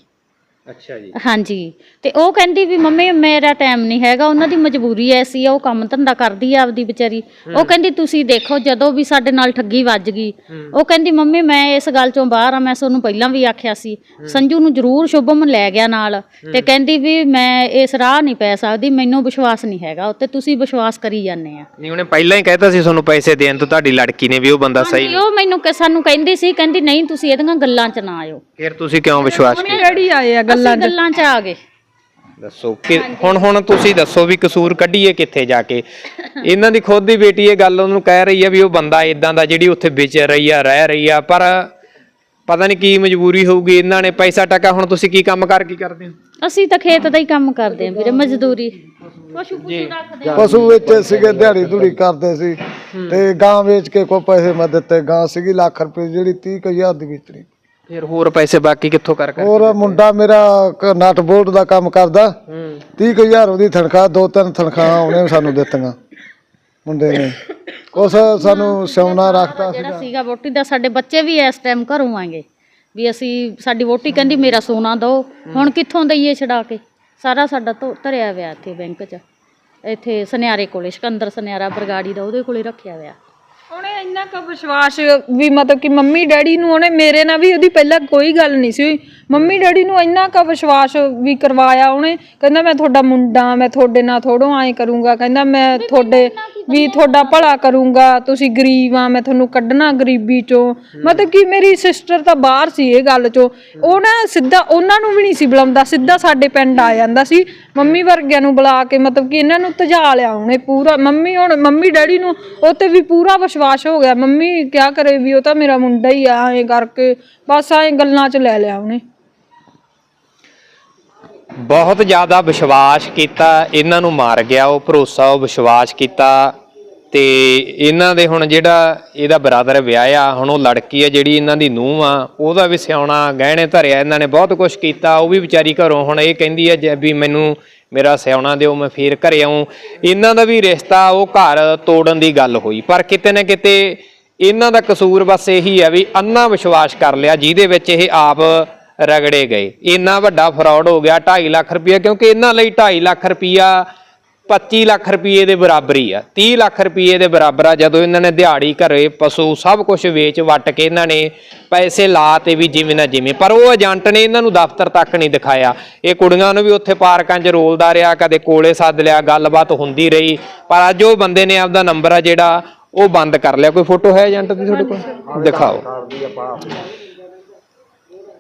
ਅੱਛਾ ਜੀ। ਹਾਂਜੀ। ਤੇ ਉਹ ਕਹਿੰਦੀ ਵੀ ਮੰਮੀ ਮੇਰਾ ਟਾਈਮ ਨਹੀਂ ਹੈਗਾ ਉਹਨਾਂ ਦੀ ਮਜਬੂਰੀ ਐਸੀ ਆ ਉਹ ਕੰਮ ਧੰਦਾ ਕਰਦੀ ਆ ਆਪਦੀ ਵਿਚਾਰੀ। ਉਹ ਕਹਿੰਦੀ ਤੁਸੀਂ ਦੇਖੋ ਜਦੋਂ ਵੀ ਸਾਡੇ ਨਾਲ ਠੱਗੀ ਵੱਜ ਗਈ। ਉਹ ਕਹਿੰਦੀ ਮੰਮੀ ਮੈਂ ਇਸ ਗੱਲ ਚੋਂ ਬਾਹਰ ਆ ਮੈਂ ਤੁਹਾਨੂੰ ਪਹਿਲਾਂ ਵੀ ਆਖਿਆ ਸੀ ਸੰਜੂ ਨੂੰ ਜ਼ਰੂਰ ਸ਼ੁਭਮ ਲੈ ਗਿਆ ਨਾਲ। ਤੇ ਕਹਿੰਦੀ ਵੀ ਮੈਂ ਇਸ ਰਾਹ ਨਹੀਂ ਪੈ ਸਕਦੀ ਮੈਨੂੰ ਵਿਸ਼ਵਾਸ ਨਹੀਂ ਹੈਗਾ ਉੱਤੇ ਤੁਸੀਂ ਵਿਸ਼ਵਾਸ ਕਰੀ ਜਾਂਦੇ ਆ। ਨਹੀਂ ਉਹਨੇ ਪਹਿਲਾਂ ਹੀ ਕਹਿਤਾ ਸੀ ਤੁਹਾਨੂੰ ਪੈਸੇ ਦੇਣ ਤੋਂ ਤੁਹਾਡੀ ਲੜਕੀ ਨੇ ਵੀ ਉਹ ਬੰਦਾ ਸਹੀ ਉਹ ਮੈਨੂੰ ਕਿ ਸਾਨੂੰ ਕਹਿੰਦੀ ਸੀ ਕਹਿੰਦੀ ਨਹੀਂ ਤੁਸੀਂ ਇਹਦੀਆਂ ਗੱਲਾਂ 'ਚ ਨਾ ਆਇਓ। ਫਿਰ ਤੁਸੀਂ ਕਿਉਂ ਵਿਸ਼ਵਾਸ ਕੀਤਾ? ਡੈਡੀ ਆਏ ਆ ਗੱਲਾਂ ਅਸੀਂ ਗੱਲਾਂ 'ਚ ਆ ਗਏ। ਦੱਸੋ ਕਿ ਹੁਣ ਹੁਣ ਤੁਸੀਂ ਦੱਸੋ ਵੀ ਕਸੂਰ ਕੱਢੀਏ ਕਿੱਥੇ ਜਾ ਕੇ। ਇਹਨਾਂ ਦੀ ਖੁਦ ਦੀ ਬੇਟੀ ਇਹ ਗੱਲ ਉਹਨੂੰ ਕਹਿ ਰਹੀ ਆ ਵੀ ਉਹ ਬੰਦਾ ਇਦਾਂ ਦਾ ਜਿਹੜੀ ਉੱਥੇ ਵਿਚ ਰਹੀ ਆ ਰਹਿ ਰਹੀ ਆ ਪਰ ਪਤਾ ਨਹੀਂ ਕੀ ਮਜਬੂਰੀ ਹੋਊਗੀ ਇਹਨਾਂ ਨੇ ਪੈਸਾ ਟਕਾ ਹੁਣ ਤੁਸੀਂ ਕੀ ਕੰਮ ਕਰ ਕੀ ਕਰਦੇ ਹੋ? ਅਸੀਂ ਤਾਂ ਖੇਤ ਦਾ ਹੀ ਕੰਮ ਕਰਦੇ ਆਂ ਵੀਰੇ ਮਜ਼ਦੂਰੀ। ਪਸ਼ੂ ਪਸ਼ੂ ਰੱਖਦੇ ਪਸ਼ੂ ਵੇਚੇ ਸੀਗੇ ਦਿਹਾੜੀ ਧੂੜੀ ਕਰਦੇ ਸੀ। ਤੇ ਗਾਂ ਵੇਚ ਕੇ ਕੋਈ ਪੈਸੇ ਮੈਂ ਦਿੱਤੇ ਗਾਂ ਸੀਗੀ ਲੱਖ ਰੁਪਏ ਜਿਹੜੀ 30000 ਦੀ ਵਿਚਰੀ ਫਿਰ ਹੋਰ ਪੈਸੇ ਬਾਕੀ ਕਿੱਥੋਂ ਕਰ ਕਰ ਹੋਰ ਮੁੰਡਾ ਮੇਰਾ ਕ- ਨਟ ਬੋਲਟ ਦਾ ਕੰਮ ਕਰਦਾ। 30000 ਉਹਦੀ ਤਨਖਾਹ ਦੋ ਤਿੰਨ ਤਨਖਾਹਾਂ ਉਹਨੇ ਸਾਨੂੰ ਦਿੱਤੀਆਂ ਮੁੰਡੇ ਨੇ। ਉਸ ਸਾਨੂੰ ਸਿਉਣਾ ਰੱਖਤਾ ਜਿਹੜਾ ਸੀਗਾ। ਵੋਟੀ ਦਾ ਸਾਡੇ ਬੱਚੇ ਵੀ ਇਸ ਟਾਈਮ ਘਰੋਂ ਆਂਗੇ ਵੀ ਅਸੀਂ ਸਾਡੀ ਵੋਟੀ ਕਹਿੰਦੀ ਮੇਰਾ ਸੋਨਾ ਦਿਓ ਹੁਣ ਕਿੱਥੋਂ ਦਈਏ ਛਡਾ ਕੇ? ਸਾਰਾ ਸਾਡਾ ਧੋ- ਧਰਿਆ ਹੋਇਆ ਇੱਥੇ ਬੈਂਕ 'ਚ। ਇੱਥੇ ਸੁਨਿਆਰੇ ਕੋਲੇ ਸਿਕੰਦਰ ਸੁਨਿਆਰਾ ਬਰਗਾੜੀ ਦਾ ਉਹਦੇ ਕੋਲੇ ਰੱਖਿਆ ਹੋਇਆ। ਉਹਨੇ ਇੰਨਾ ਕੁ ਵਿਸ਼ਵਾਸ ਵੀ ਮਤਲਬ ਕਿ ਮੰਮੀ ਡੈਡੀ ਨੂੰ ਉਹਨੇ ਮੇਰੇ ਨਾਲ ਵੀ ਉਹਦੀ ਪਹਿਲਾਂ ਕੋਈ ਗੱਲ ਨਹੀਂ ਸੀ ਹੋਈ। ਮੰਮੀ ਡੈਡੀ ਨੂੰ ਇੰਨਾ ਕੁ ਵਿਸ਼ਵਾਸ ਵੀ ਕਰਵਾਇਆ ਉਹਨੇ ਕਹਿੰਦਾ ਮੈਂ ਤੁਹਾਡਾ ਮੁੰਡਾ ਮੈਂ ਤੁਹਾਡੇ ਨਾਲ ਥੋੜੋ ਐਂ ਕਰੂੰਗਾ ਕਹਿੰਦਾ ਮੈਂ ਤੁਹਾਡੇ ਵੀ ਤੁਹਾਡਾ ਭਲਾ ਕਰੂੰਗਾ, ਤੁਸੀਂ ਗਰੀਬ ਆ, ਮੈਂ ਤੁਹਾਨੂੰ ਕੱਢਣਾ ਗਰੀਬੀ ਚੋਂ। ਮਤਲਬ ਕਿ ਮੇਰੀ ਸਿਸਟਰ ਤਾਂ ਬਾਹਰ ਸੀ ਇਹ ਗੱਲ ਚੋਂ। ਉਹ ਨਾ ਸਿੱਧਾ ਉਹਨਾਂ ਨੂੰ ਵੀ ਨਹੀਂ ਸੀ ਬੁਲਾਉਂਦਾ, ਸਿੱਧਾ ਸਾਡੇ ਪਿੰਡ ਆ ਜਾਂਦਾ ਸੀ। ਮੰਮੀ ਵਰਗਿਆਂ ਨੂੰ ਬੁਲਾ ਕੇ, ਮਤਲਬ ਕਿ ਇਹਨਾਂ ਨੂੰ ਤਜਾ ਲਿਆ ਉਹਨੇ ਪੂਰਾ। ਮੰਮੀ ਹੁਣ, ਮੰਮੀ ਡੈਡੀ ਨੂੰ ਉਹ ਤੇ ਵੀ ਪੂਰਾ ਵਿਸ਼ਵਾਸ ਹੋ ਗਿਆ। ਮੰਮੀ ਕਿਆ ਕਰੇ ਵੀ ਉਹ ਤਾਂ ਮੇਰਾ ਮੁੰਡਾ ਹੀ ਆ, ਐਂ ਕਰਕੇ ਬਸ ਐਂ ਗੱਲਾਂ 'ਚ ਲੈ ਲਿਆ ਉਹਨੇ। ਬਹੁਤ ਜ਼ਿਆਦਾ ਵਿਸ਼ਵਾਸ ਕੀਤਾ, ਇਹਨਾਂ ਨੂੰ ਮਾਰ ਗਿਆ, ਉਹ ਭਰੋਸਾ, ਉਹ ਵਿਸ਼ਵਾਸ ਕੀਤਾ ਤੇ ਇਹਨਾਂ ਦੇ ਹੁਣ ਜਿਹੜਾ ਇਹਦਾ ਬਰਾਦਰ ਵਿਆਹਿਆ, ਹੁਣ ਉਹ ਲੜਕੀ ਆ ਜਿਹੜੀ ਇਹਨਾਂ ਦੀ ਨੂੰਹ ਆ, ਉਹਦਾ ਵੀ ਸਿਆਉਣਾ ਗਹਿਣੇ ਧਰਿਆ, ਇਹਨਾਂ ਨੇ ਬਹੁਤ ਕੁਝ ਕੀਤਾ, ਉਹ ਵੀ ਵਿਚਾਰੀ ਘਰੋਂ ਹੁਣ ਇਹ ਕਹਿੰਦੀ ਹੈ ਜੇ ਵੀ ਮੈਨੂੰ ਮੇਰਾ ਸਿਆਉਣਾ ਦਿਓ, ਮੈਂ ਫੇਰ ਘਰੇ ਆਉਂ ਇਹਨਾਂ ਦਾ ਵੀ ਰਿਸ਼ਤਾ, ਉਹ ਘਰ ਤੋੜਨ ਦੀ ਗੱਲ ਹੋਈ, ਪਰ ਕਿਤੇ ਨਾ ਕਿਤੇ ਇਹਨਾਂ ਦਾ ਕਸੂਰ ਬਸ ਇਹੀ ਆ ਵੀ ਅੰਨਾ ਵਿਸ਼ਵਾਸ ਕਰ ਲਿਆ, ਜਿਹਦੇ ਵਿੱਚ ਇਹ ਆਪ ਰਗੜੇ ਗਏ। ਇੰਨਾ ਵੱਡਾ ਫਰਾਡ ਹੋ ਗਿਆ 2.5 ਲੱਖ ਰੁਪਇਆ ਕਿਉਂਕਿ ਇਹਨਾਂ ਲਈ 2.5 ਲੱਖ ਰੁਪਇਆ 25 ਲੱਖ ਰੁਪਏ ਦੇ ਬਰਾਬਰ ਆ। 30 ਲੱਖ ਰੁਪਏ ਦੇ ਬਰਾਬਰ ਆ ਜਦੋਂ ਇਹਨਾਂ ਨੇ ਦਿਹਾੜੀ ਘਰੇ ਪਸ਼ੂ ਸਭ ਕੁਝ ਵੇਚ ਵੱਟ ਕੇ ਇਹਨਾਂ ਨੇ ਪੈਸੇ ਲਾ ਤੇ ਵੀ ਜਿਵੇਂ ਨਾ ਜਿਵੇਂ। ਪਰ ਉਹ ਏਜੰਟ ਨੇ ਇਹਨਾਂ ਨੂੰ ਦਫ਼ਤਰ ਤੱਕ ਨਹੀਂ ਦਿਖਾਇਆ। ਇਹ ਕੁੜੀਆਂ ਨੂੰ ਵੀ ਉੱਥੇ ਪਾਰਕਾਂ 'ਚ ਰੋਲਦਾ ਰਿਹਾ ਕਦੇ ਕੋਲੇ ਸੱਦ ਲਿਆ ਗੱਲਬਾਤ ਹੁੰਦੀ ਰਹੀ। ਪਰ ਅੱਜ ਉਹ ਬੰਦੇ ਨੇ ਆਪਦਾ ਨੰਬਰ ਆ ਜਿਹੜਾ ਉਹ ਬੰਦ ਕਰ ਲਿਆ। ਕੋਈ ਫੋਟੋ ਹੈ ਏਜੰਟ ਦੀ ਤੁਹਾਡੇ ਕੋਲ? ਦਿਖਾਓ।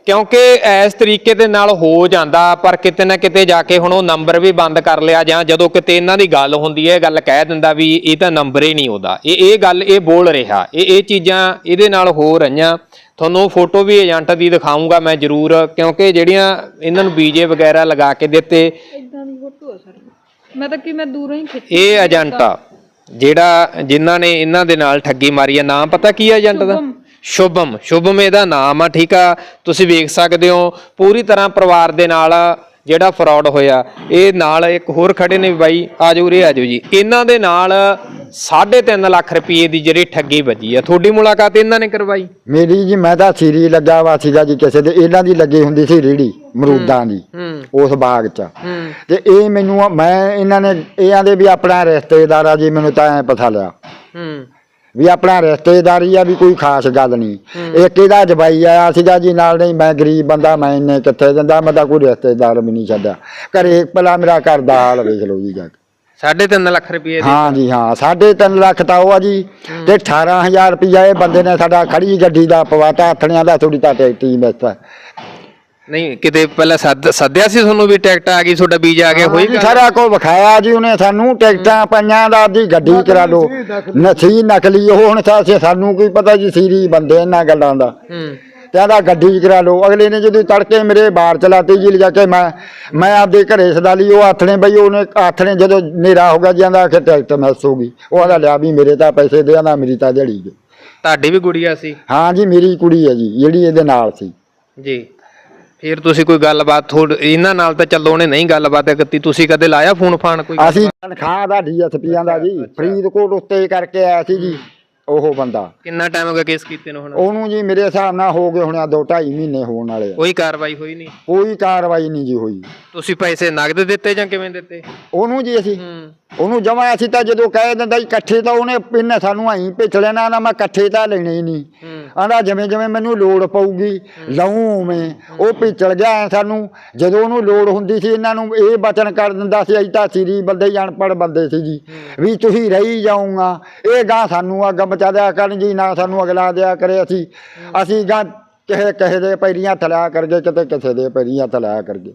ਕਿਉਂਕਿ ਇਸ ਤਰੀਕੇ ਦੇ ਨਾਲ ਹੋ ਜਾਂਦਾ ਪਰ ਕਿਤੇ ਨਾ ਕਿਤੇ ਜਾ ਕੇ ਹੁਣ ਉਹ ਨੰਬਰ ਵੀ ਬੰਦ ਕਰ ਲਿਆ ਜਾਂ ਜਦੋਂ ਕਿਤੇ ਇਹਨਾਂ ਦੀ ਗੱਲ ਹੁੰਦੀ ਹੈ ਗੱਲ ਕਹਿ ਦਿੰਦਾ ਵੀ ਇਹ ਤਾਂ ਨੰਬਰ ਹੀ ਨਹੀਂ ਉਹਦਾ। ਇਹ ਇਹ ਗੱਲ ਇਹ ਬੋਲ ਰਿਹਾ। ਇਹ ਇਹ ਚੀਜ਼ਾਂ ਇਹਦੇ ਨਾਲ ਹੋ ਰਹੀਆਂ। ਤੁਹਾਨੂੰ ਫੋਟੋ ਵੀ ਏਜੰਟ ਦੀ ਦਿਖਾਉਂਗਾ ਮੈਂ ਜ਼ਰੂਰ ਕਿਉਂਕਿ ਜਿਹੜੀਆਂ ਇਹਨਾਂ ਨੂੰ ਬੀਜੇ ਵਗੈਰਾ ਲਗਾ ਕੇ ਦਿੱਤੇ। ਇਦਾਂ ਦੀ ਫੋਟੋ ਆ ਸਰ। ਮੈਂ ਤਾਂ ਕਿ ਮੈਂ ਦੂਰੋਂ ਹੀ ਖਿੱਚ ਇਹ ਏਜੰਟ ਆ ਜਿਹੜਾ ਜਿਨ੍ਹਾਂ ਨੇ ਇਹਨਾਂ ਦੇ ਨਾਲ ਠੱਗੀ ਮਾਰੀ ਆ ਨਾਮ ਪਤਾ ਕੀ ਹੈ ਏਜੰਟ ਦਾ? ਸ਼ੁਭਮ ਸ਼ੁਭਮ ਇਹਦਾ ਨਾਮ ਆ ਠੀਕ ਆ? ਤੁਸੀਂ ਵੇਖ ਸਕਦੇ ਹੋ ਪੂਰੀ ਤਰ੍ਹਾਂ ਪਰਿਵਾਰ ਦੇ ਨਾਲ ਜਿਹੜਾ ਫਰਾਡ ਹੋਇਆ ਇਹ ਨਾਲ ਇੱਕ ਹੋਰ ਖੜੇ ਨੇ ਬਾਈ ਆਜੋ ਉਰੇ ਆਜੋ ਜੀ। ਇਹਨਾਂ ਦੇ ਨਾਲ 3.5 ਲੱਖ ਰੁਪਏ ਦੀ ਜਿਹੜੀ ਠੱਗੀ ਵੱਜੀ ਆ। ਤੁਹਾਡੀ ਮੁਲਾਕਾਤ ਇਹਨਾਂ ਨੇ ਕਰਵਾਈ? ਮੇਰੀ ਜੀ ਮੈਂ ਤਾਂ ਸੀਰੀ ਲੱਗਾ ਵਾ ਸੀਗਾ ਜੀ ਕਿਸੇ ਦੇ ਇਹਨਾਂ ਦੀ ਲੱਗੀ ਹੁੰਦੀ ਸੀ ਰੇੜੀ ਮਰੂਦਾਂ ਦੀ ਉਸ ਬਾਗ 'ਚ। ਤੇ ਇਹ ਮੈਨੂੰ ਮੈਂ ਇਹਨਾਂ ਨੇ ਇਹ ਆਂਦੇ ਵੀ ਆਪਣਾ ਰਿਸ਼ਤੇਦਾਰ ਆ ਜੀ ਮੈਨੂੰ ਤਾਂ ਐ ਪਤਾ ਲਿਆ। ਵੀ ਆਪਣਾ ਰਿਸ਼ਤੇਦਾਰੀ ਆ ਵੀ ਕੋਈ ਖਾਸ ਗੱਲ ਨਹੀਂ। ਇੱਕ ਇਹਦਾ ਜਵਾਈ ਆਇਆ ਸੀਗਾ ਜੀ ਨਾਲ ਨਹੀਂ ਮੈਂ ਗਰੀਬ ਬੰਦਾ ਮੈਂ ਇੰਨੇ ਕਿੱਥੇ ਦਿੰਦਾ ਮੈਂ ਤਾਂ ਕੋਈ ਰਿਸ਼ਤੇਦਾਰ ਵੀ ਨਹੀਂ ਛੱਡਿਆ। ਘਰੇ ਪਹਿਲਾਂ ਮੇਰਾ ਘਰ ਦਾ ਹਾਲ ਵੇਖ ਲਓ ਜੀ ਜਾ ਕੇ। 3.5 ਲੱਖ ਰੁਪਏ ਦੀ? ਹਾਂ ਜੀ ਹਾਂ ਸਾਢੇ ਤਿੰਨ ਲੱਖ ਤਾਂ ਉਹ ਆ ਜੀ। ਤੇ 18000 ਰੁਪਇਆ ਇਹ ਬੰਦੇ ਨੇ ਸਾਡਾ ਖੜੀ ਗੱਡੀ ਦਾ ਪਵਾਤਾ ਹੱਥਣਿਆਂ ਦਾ ਥੋੜੀ ਤਾਂ ਟੈਕਟੀ ਵਿੱਚ ਨਹੀਂ ਕਿਤੇ ਪਹਿਲਾਂ ਸੱਦ ਸੱਦਿਆ ਸੀ ਤੁਹਾਨੂੰ ਵੀ ਟਿਕਟ ਆ ਗਈ ਤੁਹਾਡਾ ਵੀਜ਼ਾ ਆ ਗਿਆ ਹੋਈ ਗੱਲ? ਸਾਰਾ ਕੁਝ ਵਿਖਾਇਆ ਜੀ ਉਹਨੇ ਸਾਨੂੰ ਟਿਕਟਾਂ ਪਈਆਂ ਦਾ ਦੀ ਗੱਡੀ ਕਰਾ ਲਓ। ਨਸੀ ਨਕਲੀ ਉਹ ਹੁਣ ਤਾਂ ਅਸੀਂ- ਸਾਨੂੰ ਕੀ ਪਤਾ ਜੀ ਸੀਰੀ ਬੰਦੇ ਇਹਨਾਂ ਗੱਲਾਂ ਦਾ। ਹੂੰ। ਤੇ ਆਂਦਾ ਗੱਡੀ ਕਰਾ ਲਓ। ਅਗਲੇ ਨੇ ਜਦੋਂ ਤੜਕੇ ਮੇਰੇ ਬਾਹਰ ਚਲਾਤੀ ਜੀ ਲਿਜਾ ਕੇ ਮੈਂ ਮੈਂ ਆਪਦੇ ਘਰੇ ਸਦਾ ਲਈ ਉਹ ਆਥਣੇ ਬਈ ਉਹਨੇ ਆਥਣੇ ਜਦੋਂ ਨੇਰਾ ਹੋ ਗਿਆ ਜੀ ਆਂਦਾ ਕਿ ਟਿਕਟ ਮਿਸ ਹੋ ਗਈ। ਉਹ ਆਂਦਾ ਲਿਆ ਵੀ ਮੇਰੇ ਤਾਂ ਪੈਸੇ ਦੇ ਆਂਦਾ ਮੇਰੀ ਤਾਂ ਗਈ ਤੁਹਾਡੀ ਵੀ ਗੁੜੀਆ ਸੀ? ਹਾਂ ਜੀ ਮੇਰੀ ਕੁੜੀ ਹੈ ਜੀ ਜਿਹੜੀ ਇਹਦੇ ਨਾਲ ਸੀ। ਜੀ। ਫਿਰ ਤੁਸੀਂ ਕੋਈ ਗੱਲਬਾਤ ਥੋੜ ਇਹਨਾਂ ਨਾਲ ਤਾਂ ਚੱਲੋ ਉਹਨੇ ਨਹੀਂ ਗੱਲਬਾਤ ਕੀਤੀ। ਤੁਸੀਂ ਕਦੇ ਲਾਇਆ ਫੋਨ ਫਾਨ ਕੋਈ ਅਸੀਂ ਤਨਖਾਹ ਦਾ ਡੀਐਸਪੀਆਂ ਦਾ ਜੀ ਫਰੀਦਕੋਟ ਉੱਤੇ ਕਰਕੇ ਆਇਆ ਸੀ ਜੀ ਉਹ ਬੰਦਾ। ਕਿੰਨਾ ਟਾਈਮ ਹੋ ਗਿਆ ਕੇਸ ਕੀਤੇ ਨੂੰ ਹੁਣ? ਉਹਨੂੰ ਜੀ ਮੇਰੇ ਹਿਸਾਬ ਨਾਲ ਹੋ ਗਏ ਹੁਣ ਆ ਦੋ ਢਾਈ ਮਹੀਨੇ ਹੋਣ ਵਾਲੇ ਆ। ਕੋਈ ਕਾਰਵਾਈ ਹੋਈ ਨਹੀਂ? ਕੋਈ ਕਾਰਵਾਈ ਨਹੀਂ ਜੀ ਹੋਈ। ਤੁਸੀਂ ਪੈਸੇ ਨਗਦ ਦਿੱਤੇ ਜਾਂ ਕਿਵੇਂ ਦਿੱਤੇ? ਉਹਨੂੰ ਜੀ ਅਸੀਂ ਹੂੰ। ਉਹਨੂੰ ਜਮਾ ਅਸੀਂ ਤਾਂ ਜਦੋਂ ਕਹਿ ਦਿੰਦਾ ਜੀ ਇਕੱਠੇ ਤਾਂ ਉਹਨੇ ਇਹਨੇ ਸਾਨੂੰ ਆਈ ਪਿੱਛ ਲੈਣਾ ਨਾ ਮੈਂ ਇਕੱਠੇ ਤਾਂ ਲੈਣੇ ਹੀ ਨਹੀਂ। ਆਂਦਾ ਜਿਵੇਂ ਜਿਵੇਂ ਮੈਨੂੰ ਲੋੜ ਪਊਗੀ ਲਊਂ ਮੈਂ ਉਹ ਪਿਛਲ ਗਿਆ ਸਾਨੂੰ। ਜਦੋਂ ਉਹਨੂੰ ਲੋੜ ਹੁੰਦੀ ਸੀ ਇਹਨਾਂ ਨੂੰ ਇਹ ਬਚਨ ਕਰ ਦਿੰਦਾ ਸੀ ਅਸੀਂ ਤਾਂ ਸਿਰੀ ਬੰਦੇ ਹੀ ਅਨਪੜ੍ਹ ਬੰਦੇ ਸੀ ਜੀ। ਵੀ ਤੁਸੀਂ ਰਹੀ ਜਾਊਗਾ। ਇਹ ਗਾਂ ਸਾਨੂੰ ਅੱਗ ਬਚਾ ਦਿਆ ਕਰਨ ਜੀ ਨਾ ਸਾਨੂੰ ਅਗਲਾ ਦਿਆ ਕਰੇ ਅਸੀਂ। ਅਸੀਂ ਗਾਂ ਕਿਸੇ ਕਿਸੇ ਦੇ ਪੈਰੀਆਂ ਥਲਿਆ ਕਰਗੇ ਕਿਤੇ ਕਿਸੇ ਦੇ ਪੈਰੀਆਂ ਥਲਿਆ ਕਰਗੇ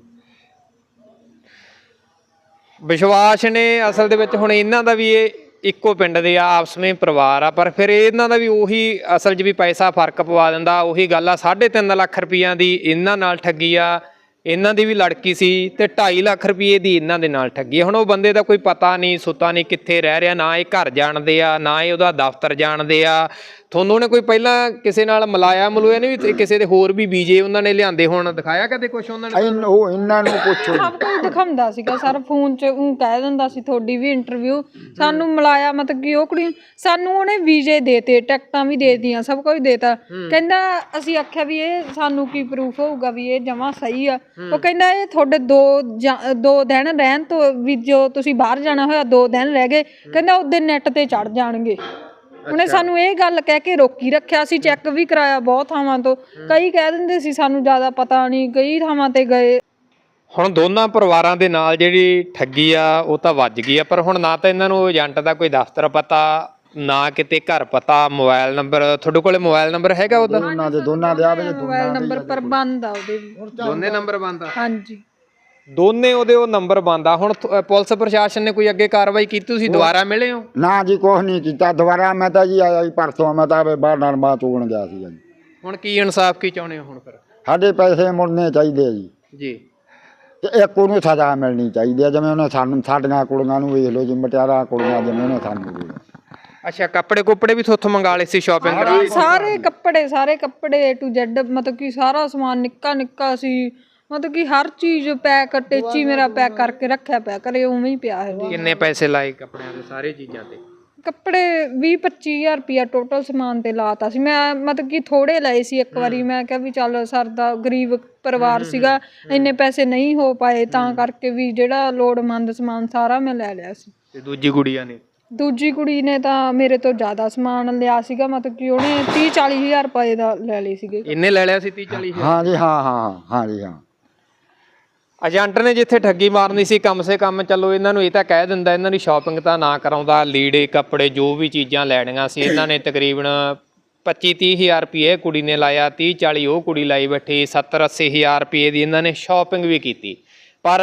ਵਿਸ਼ਵਾਸ ਨੇ ਅਸਲ ਦੇ ਵਿੱਚ ਹੁਣ ਇਹਨਾਂ ਦਾ ਵੀ ਇਹ ਇੱਕੋ ਪਿੰਡ ਦੇ ਆ, ਆਪਸ ਵਿੱਚ ਪਰਿਵਾਰ ਆ, ਪਰ ਫਿਰ ਇਹਨਾਂ ਦਾ ਵੀ ਉਹੀ ਅਸਲ 'ਚ ਵੀ ਪੈਸਾ ਫ਼ਰਕ ਪਵਾ ਦਿੰਦਾ, ਉਹੀ ਗੱਲ ਆ 3.5 ਲੱਖ ਰੁਪਈਆ ਦੀ ਇਹਨਾਂ ਨਾਲ ਠੱਗੀ ਆ, ਇਹਨਾਂ ਦੀ ਵੀ ਲੜਕੀ ਸੀ ਤੇ 2.5 ਲੱਖ ਰੁਪਏ ਦੀ ਇਹਨਾਂ ਦੇ ਨਾਲ ਠੱਗੀ ਹੁਣ ਉਹ ਬੰਦੇ ਦਾ ਕੋਈ ਪਤਾ ਨਹੀਂ, ਸੁੱਤਾ ਨਹੀਂ ਕਿੱਥੇ ਰਹਿ ਰਿਹਾ, ਨਾ ਇਹ ਘਰ ਜਾਣਦੇ ਆ, ਨਾ ਇਹ ਉਹਦਾ ਦਫ਼ਤਰ ਜਾਣਦੇ ਆ ਤੁਹਾਨੂੰ ਉਹਨੇ ਕੋਈ ਪਹਿਲਾਂ ਕਿਸੇ ਨਾਲ ਮਲਾਇਆ ਮਲੂਇਆ ਨਹੀਂ ਵੀ ਕਿਸੇ ਦੇ ਹੋਰ ਵੀ ਬੀਜੇ ਉਹਨਾਂ ਨੇ ਲਿਆਂਦੇ ਹੋਣ? ਦਿਖਾਇਆ ਕਦੇ ਕੁਝ ਉਹਨਾਂ ਨੇ? ਉਹ ਇਹਨਾਂ ਨੂੰ ਪੁੱਛੋ। ਸਭ ਕੁਝ ਦਿਖਾਉਂਦਾ ਸੀਗਾ ਸਰ ਫੋਨ 'ਚ ਉਹ ਕਹਿ ਦਿੰਦਾ ਸੀ ਤੁਹਾਡੀ ਵੀ ਇੰਟਰਵਿਊ ਸਾਨੂੰ ਮਿਲਾਇਆ ਮਤਲਬ ਕਿ ਉਹ ਕੁੜੀ ਸਾਨੂੰ ਉਹਨੇ ਵੀਜ਼ੇ ਦੇਤੇ ਟਿਕਟਾਂ ਵੀ ਦੇਤੀਆਂ ਸਭ ਕੁਝ ਦੇਤਾ। ਕਹਿੰਦਾ ਅਸੀਂ ਆਖਿਆ ਵੀ ਇਹ ਸਾਨੂੰ ਕੀ ਪ੍ਰੂਫ ਹੋਊਗਾ ਵੀ ਇਹ ਜਮਾ ਸਹੀ ਆ। ਉਹ ਕਹਿੰਦਾ ਇਹ ਤੁਹਾਡੇ ਦੋ ਦੋ ਦਿਨ ਰਹਿਣ ਤੋਂ ਵੀ ਜੋ ਤੁਸੀਂ ਬਾਹਰ ਜਾਣਾ ਹੋਇਆ ਦੋ ਦਿਨ ਰਹਿ ਗਏ। ਕਹਿੰਦਾ ਉਹਦੇ ਨੈਟ ਤੇ ਚੜ ਜਾਣਗੇ। ਉਹਨੇ ਸਾਨੂੰ ਇਹ ਗੱਲ ਕਹਿ ਕੇ ਰੋਕੀ ਰੱਖਿਆ ਸੀ ਚੈੱਕ ਵੀ ਕਰਾਇਆ ਬਹੁਤ ਥਾਵਾਂ ਤੋਂ। ਕਈ ਕਹਿ ਦਿੰਦੇ ਸੀ ਸਾਨੂੰ ਜ਼ਿਆਦਾ ਪਤਾ ਨਹੀਂ ਕਈ ਥਾਵਾਂ ਤੇ ਗਏ। ਹੁਣ ਦੋਨਾਂ ਪਰਿਵਾਰਾਂ ਦੇ ਨਾਲ ਜਿਹੜੀ ਠੱਗੀ ਆ ਉਹ ਤਾਂ ਵੱਜ ਗਈ ਆ ਪਰ ਹੁਣ ਨਾ ਤਾਂ ਇਹਨਾਂ ਨੂੰ ਏਜੰਟ ਦਾ ਕੋਈ ਦਫ਼ਤਰ ਪਤਾ ਨਾ ਕਿਤੇ ਘਰ ਪਤਾ ਮੋਬਾਈਲ ਨੰਬਰ ਤੁਹਾਡੇ ਕੋਲੇ ਮੋਬਾਈਲ ਨੰਬਰ ਹੈਗਾ ਉਹਦਾ? ਦੋਨਾਂ ਦੇ ਦੋਨਾਂ ਦੇ ਆਵੇ ਮੋਬਾਈਲ ਨੰਬਰ ਪਰ ਬੰਦ ਆ ਉਹਦੇ ਵੀ। ਦੋਨੇ ਨੰਬਰ ਬੰਦ ਆ? ਹਾਂਜੀ। ਦੋਨੇ ਉਹਦੇ ਉਹ ਨੰਬਰ ਬੰਦ ਆ। ਹੁਣ ਥ- ਪੁਲਿਸ ਪ੍ਰਸ਼ਾਸਨ ਨੇ ਕੋਈ ਅੱਗੇ ਕਾਰਵਾਈ ਕੀਤੀ? ਤੁਸੀਂ ਦੁਬਾਰਾ ਮਿਲੇ ਹੋ? ਨਾ ਜੀ ਕੁਛ ਨਹੀਂ ਕੀਤਾ। ਦੁਬਾਰਾ ਮੈਂ ਤਾਂ ਜੀ ਆਇਆ ਹੀ ਪਰਸੋਂ। ਮੈਂ ਤਾਂ ਬਾਹਰ ਨਰਮਾ ਚੋਣ ਗਿਆ ਸੀ ਜੀ। ਹੁਣ ਕੀ ਇਨਸਾਫ ਕੀ ਚਾਹੁੰਦੇ ਹੋ ਹੁਣ ਫਿਰ? ਸਾਡੇ ਪੈਸੇ ਮੁੜਨੇ ਚਾਹੀਦੇ ਆ ਜੀ। ਜੀ। ਤੇ ਇੱਕ ਉਹਨੂੰ ਸਜ਼ਾ ਮਿਲਣੀ ਚਾਹੀਦੀ ਆ ਜਿਵੇਂ ਉਹਨੇ ਸਾਨੂੰ ਸਾਡੀਆਂ ਕੁੜੀਆਂ ਨੂੰ ਵੇਖ ਲਓ ਜੀ ਮਟਿਆਰਾ ਕੁੜੀਆਂ ਜਿਵੇਂ ਉਹਨੇ ਸਾਨੂੰ ਵੇਖ ਲਓ। ਅੱਛਾ ਕੱਪੜੇ ਕੁੱਪੜੇ ਵੀ ਥੋਥੋਂ ਮੰਗਾ ਲਏ ਸੀ ਸ਼ਾਪਿੰਗ ਕਰਾ ਸਾਰੇ ਕੱਪੜੇ ਸਾਰੇ ਕੱਪੜੇ A to Z ਮਤਲਬ ਕਿ ਸਾਰਾ ਸਮਾਨ ਨਿੱਕਾ ਨਿੱਕਾ ਸੀ। ਮਤਲਬ ਕਿ ਹਰ ਚੀਜ਼ ਪੈਕ ਟੇਚੀ ਮੇਰਾ ਪੈਕ ਕਰਕੇ ਰੱਖਿਆ ਪਿਆ ਕਰੇ ਉਵੇਂ ਹੀ ਪਿਆ ਹੈ। ਕਿੰਨੇ ਪੈਸੇ ਲਾਏ ਕੱਪੜਿਆਂ ਦੇ ਸਾਰੇ ਚੀਜ਼ਾਂ ਤੇ ਕੱਪੜੇ 20 25000 ਰੁਪਿਆ ਟੋਟਲ ਸਮਾਨ ਤੇ ਲਾਤਾ ਸੀ। ਮੈਂ ਮਤਲਬ ਕਿ ਥੋੜੇ ਲਏ ਸੀ ਇੱਕ ਵਾਰੀ। ਮੈਂ ਕਿਹਾ ਵੀ ਚੱਲ ਸਰਦਾ ਗਰੀਬ ਪਰਿਵਾਰ ਸੀਗਾ ਇੰਨੇ ਪੈਸੇ ਨਹੀਂ ਹੋ ਪਾਏ ਤਾਂ ਕਰਕੇ ਵੀ ਜਿਹੜਾ ਲੋੜਮੰਦ ਸਮਾਨ ਸਾਰਾ ਮੈਂ ਲੈ ਲਿਆ ਸੀ। ਤੇ ਦੂਜੀ ਗੁੜੀਆ ਨੇ? ਦੂਜੀ ਕੁੜੀ ਨੇ ਤਾਂ ਮੇਰੇ ਤੋਂ ਜ਼ਿਆਦਾ ਸਮਾਨ ਲਿਆ ਸੀਗਾ। ਮਤਲਬ ਕਿ ਉਹਨੇ 30 40000 ਰੁਪਏ ਦਾ ਲੈ ਲਈ ਸੀਗੇ। ਇੰਨੇ ਲੈ ਲਿਆ ਸੀ 30 40 ਹਾਂ ਜੀ ਹਾਂ ਹਾਂ ਹਾਂ, ਹਾਂ ਜੀ ਹਾਂ। ਏਜੰਟ ਨੇ ਜਿੱਥੇ ਠੱਗੀ ਮਾਰਨੀ ਸੀ, ਕਮ ਸੇ ਕਮ ਚਲੋ ਇਹਨਾਂ ਨੂੰ ਇਹ ਤਾਂ ਕਹਿ ਦਿੰਦਾ, ਇਹਨਾਂ ਦੀ ਸ਼ਾਪਿੰਗ ਤਾਂ ਨਾ ਕਰਾਉਂਦਾ। ਲੀੜੇ, ਕੱਪੜੇ, ਜੋ ਵੀ ਚੀਜ਼ਾਂ ਲੈਣੀਆਂ ਸੀ, ਇਹਨਾਂ ਨੇ ਤਕਰੀਬਨ 25 30 ਹਜ਼ਾਰ ਰੁਪਏ ਕੁੜੀ ਨੇ ਲਾਇਆ 30 40 ਉਹ ਕੁੜੀ ਲਾਈ ਬੈਠੀ 70 80 ਹਜ਼ਾਰ ਰੁਪਏ ਦੀ ਇਹਨਾਂ ਨੇ ਸ਼ਾਪਿੰਗ ਵੀ ਕੀਤੀ। ਪਰ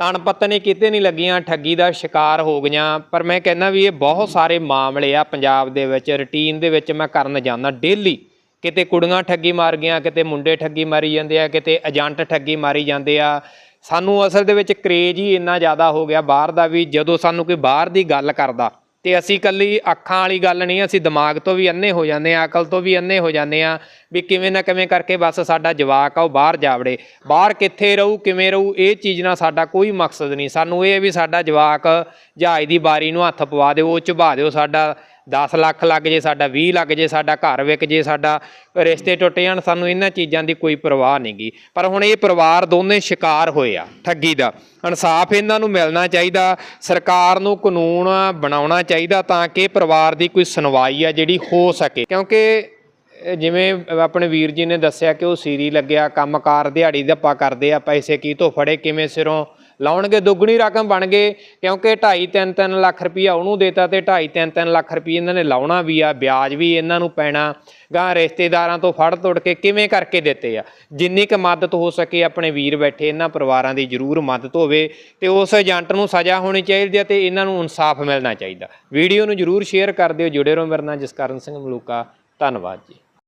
ਤਣ ਪੱਤਨੇ ਕਿਤੇ ਨਹੀਂ ਲੱਗੀਆਂ, ਠੱਗੀ ਦਾ ਸ਼ਿਕਾਰ ਹੋ ਗਈਆਂ। ਪਰ ਮੈਂ ਕਹਿੰਦਾ ਵੀ ਇਹ ਬਹੁਤ ਸਾਰੇ ਮਾਮਲੇ ਆ ਪੰਜਾਬ ਦੇ ਵਿੱਚ ਰੁਟੀਨ ਦੇ ਵਿੱਚ ਮੈਂ ਕਰਨ ਜਾਂਦਾ ਡੇਲੀ ਕਿਤੇ ਕੁੜੀਆਂ ਠੱਗੀ ਮਾਰ ਗਈਆਂ, ਕਿਤੇ ਮੁੰਡੇ ਠੱਗੀ ਮਾਰੀ ਜਾਂਦੇ ਆ, ਕਿਤੇ ਏਜੰਟ ਠੱਗੀ ਮਾਰੀ ਜਾਂਦੇ ਆ। ਸਾਨੂੰ ਅਸਲ ਦੇ ਵਿੱਚ ਕਰੇਜ ਹੀ ਇੰਨਾ ਜ਼ਿਆਦਾ ਹੋ ਗਿਆ ਬਾਹਰ ਦਾ ਵੀ ਜਦੋਂ ਸਾਨੂੰ ਕੋਈ ਬਾਹਰ ਦੀ ਗੱਲ ਕਰਦਾ। ਤੇ ਅਸੀਂ ਕੱਲੀ ਅੱਖਾਂ ਵਾਲੀ ਗੱਲ ਨਹੀਂ, ਅਸੀਂ ਦਿਮਾਗ ਤੋਂ ਵੀ ਅੰਨੇ ਹੋ ਜਾਂਦੇ ਆ ਅਕਲ ਤੋਂ ਵੀ ਅੰਨੇ ਹੋ ਜਾਂਦੇ ਆ ਵੀ ਕਿਵੇਂ ਨਾ ਕਿਵੇਂ ਕਰਕੇ ਬਸ ਸਾਡਾ ਜਵਾਕ ਆ, ਉਹ ਬਾਹਰ ਜਾਵੜੇ। ਬਾਹਰ ਕਿੱਥੇ ਰਹੂ, ਕਿਵੇਂ ਰਹੂ, ਇਹ ਚੀਜ਼ ਨਾਲ ਸਾਡਾ ਕੋਈ ਮਕਸਦ ਨਹੀਂ। ਸਾਨੂੰ ਇਹ ਵੀ ਸਾਡਾ ਜਵਾਕ ਜਹਾਜ਼ ਦੀ ਬਾਰੀ ਨੂੰ ਹੱਥ ਪਵਾ ਦਿਓ, ਉਹ ਚੁਭਾ ਦਿਓ ਸਾਡਾ 10 ਲੱਖ ਲੱਗ ਜੇ ਸਾਡਾ 20 ਲੱਗ ਜੇ ਸਾਡਾ, ਘਰ ਵਿਕ ਜੇ ਸਾਡਾ, ਰਿਸ਼ਤੇ ਟੁੱਟ ਜਾਣ, ਸਾਨੂੰ ਇਹਨਾਂ ਚੀਜ਼ਾਂ ਦੀ ਕੋਈ ਪਰਵਾਹ ਨਹੀਂਗੀ ਪਰ ਹੁਣ ਇਹ ਪਰਿਵਾਰ ਦੋਨੇ ਸ਼ਿਕਾਰ ਹੋਏ ਆ, ਠੱਗੀ ਦਾ। ਇਨਸਾਫ ਇਹਨਾਂ ਨੂੰ ਮਿਲਣਾ ਚਾਹੀਦਾ, ਸਰਕਾਰ ਨੂੰ ਕਾਨੂੰਨ ਬਣਾਉਣਾ ਚਾਹੀਦਾ ਤਾਂ ਕਿ ਪਰਿਵਾਰ ਦੀ ਕੋਈ ਸੁਣਵਾਈ ਆ ਜਿਹੜੀ ਹੋ ਸਕੇ। ਕਿਉਂਕਿ ਜਿਵੇਂ ਆਪਣੇ ਵੀਰ ਜੀ ਨੇ ਦੱਸਿਆ ਕਿ ਉਹ ਸੀਰੀ ਲੱਗਿਆ, ਕੰਮਕਾਰ ਦਿਹਾੜੀ ਦੱਪਾ ਕਰਦੇ ਆ, ਪੈਸੇ ਕੀ ਤੋਂ ਫੜੇ ਕਿਵੇਂ ਸਿਰੋਂ ਲਾਉਣਗੇ, ਦੁੱਗਣੀ ਰਕਮ ਬਣ ਗਏ, ਕਿਉਂਕਿ 2.5 3 3 ਲੱਖ ਰੁਪਈਆ ਉਹਨੂੰ ਦੇਤਾ ਤੇ 2.5 3 3 ਲੱਖ ਰੁਪਈਆ ਇਹਨਾਂ ਨੇ ਲਾਉਣਾ ਵੀ ਆ, ਵਿਆਜ ਵੀ ਇਹਨਾਂ ਨੂੰ ਪੈਣਾ ਗਾਂ ਰਿਸ਼ਤੇਦਾਰਾਂ ਤੋਂ ਫੜ ਤੋੜ ਕੇ ਕਿਵੇਂ ਕਰਕੇ ਦਿੱਤੇ ਆ? ਜਿੰਨੀ ਕੁ ਮਦਦ ਹੋ ਸਕੇ ਆਪਣੇ ਵੀਰ ਬੈਠੇ, ਇਹਨਾਂ ਪਰਿਵਾਰਾਂ ਦੀ ਜ਼ਰੂਰ ਮਦਦ ਹੋਵੇ ਤੇ ਉਸ ਏਜੰਟ ਨੂੰ ਸਜ਼ਾ ਹੋਣੀ ਚਾਹੀਦੀ ਹੈ ਤੇ ਇਹਨਾਂ ਨੂੰ ਇਨਸਾਫ ਮਿਲਣਾ ਚਾਹੀਦਾ। ਵੀਡੀਓ ਨੂੰ ਜ਼ਰੂਰ ਸ਼ੇਅਰ ਕਰ ਦਿਓ, ਜੁੜੇ ਰਹੋ ਮੇਰੇ ਨਾਲ ਜਸਕਰਨ ਸਿੰਘ ਮਲੂਕਾ, ਧੰਨਵਾਦ ਜੀ।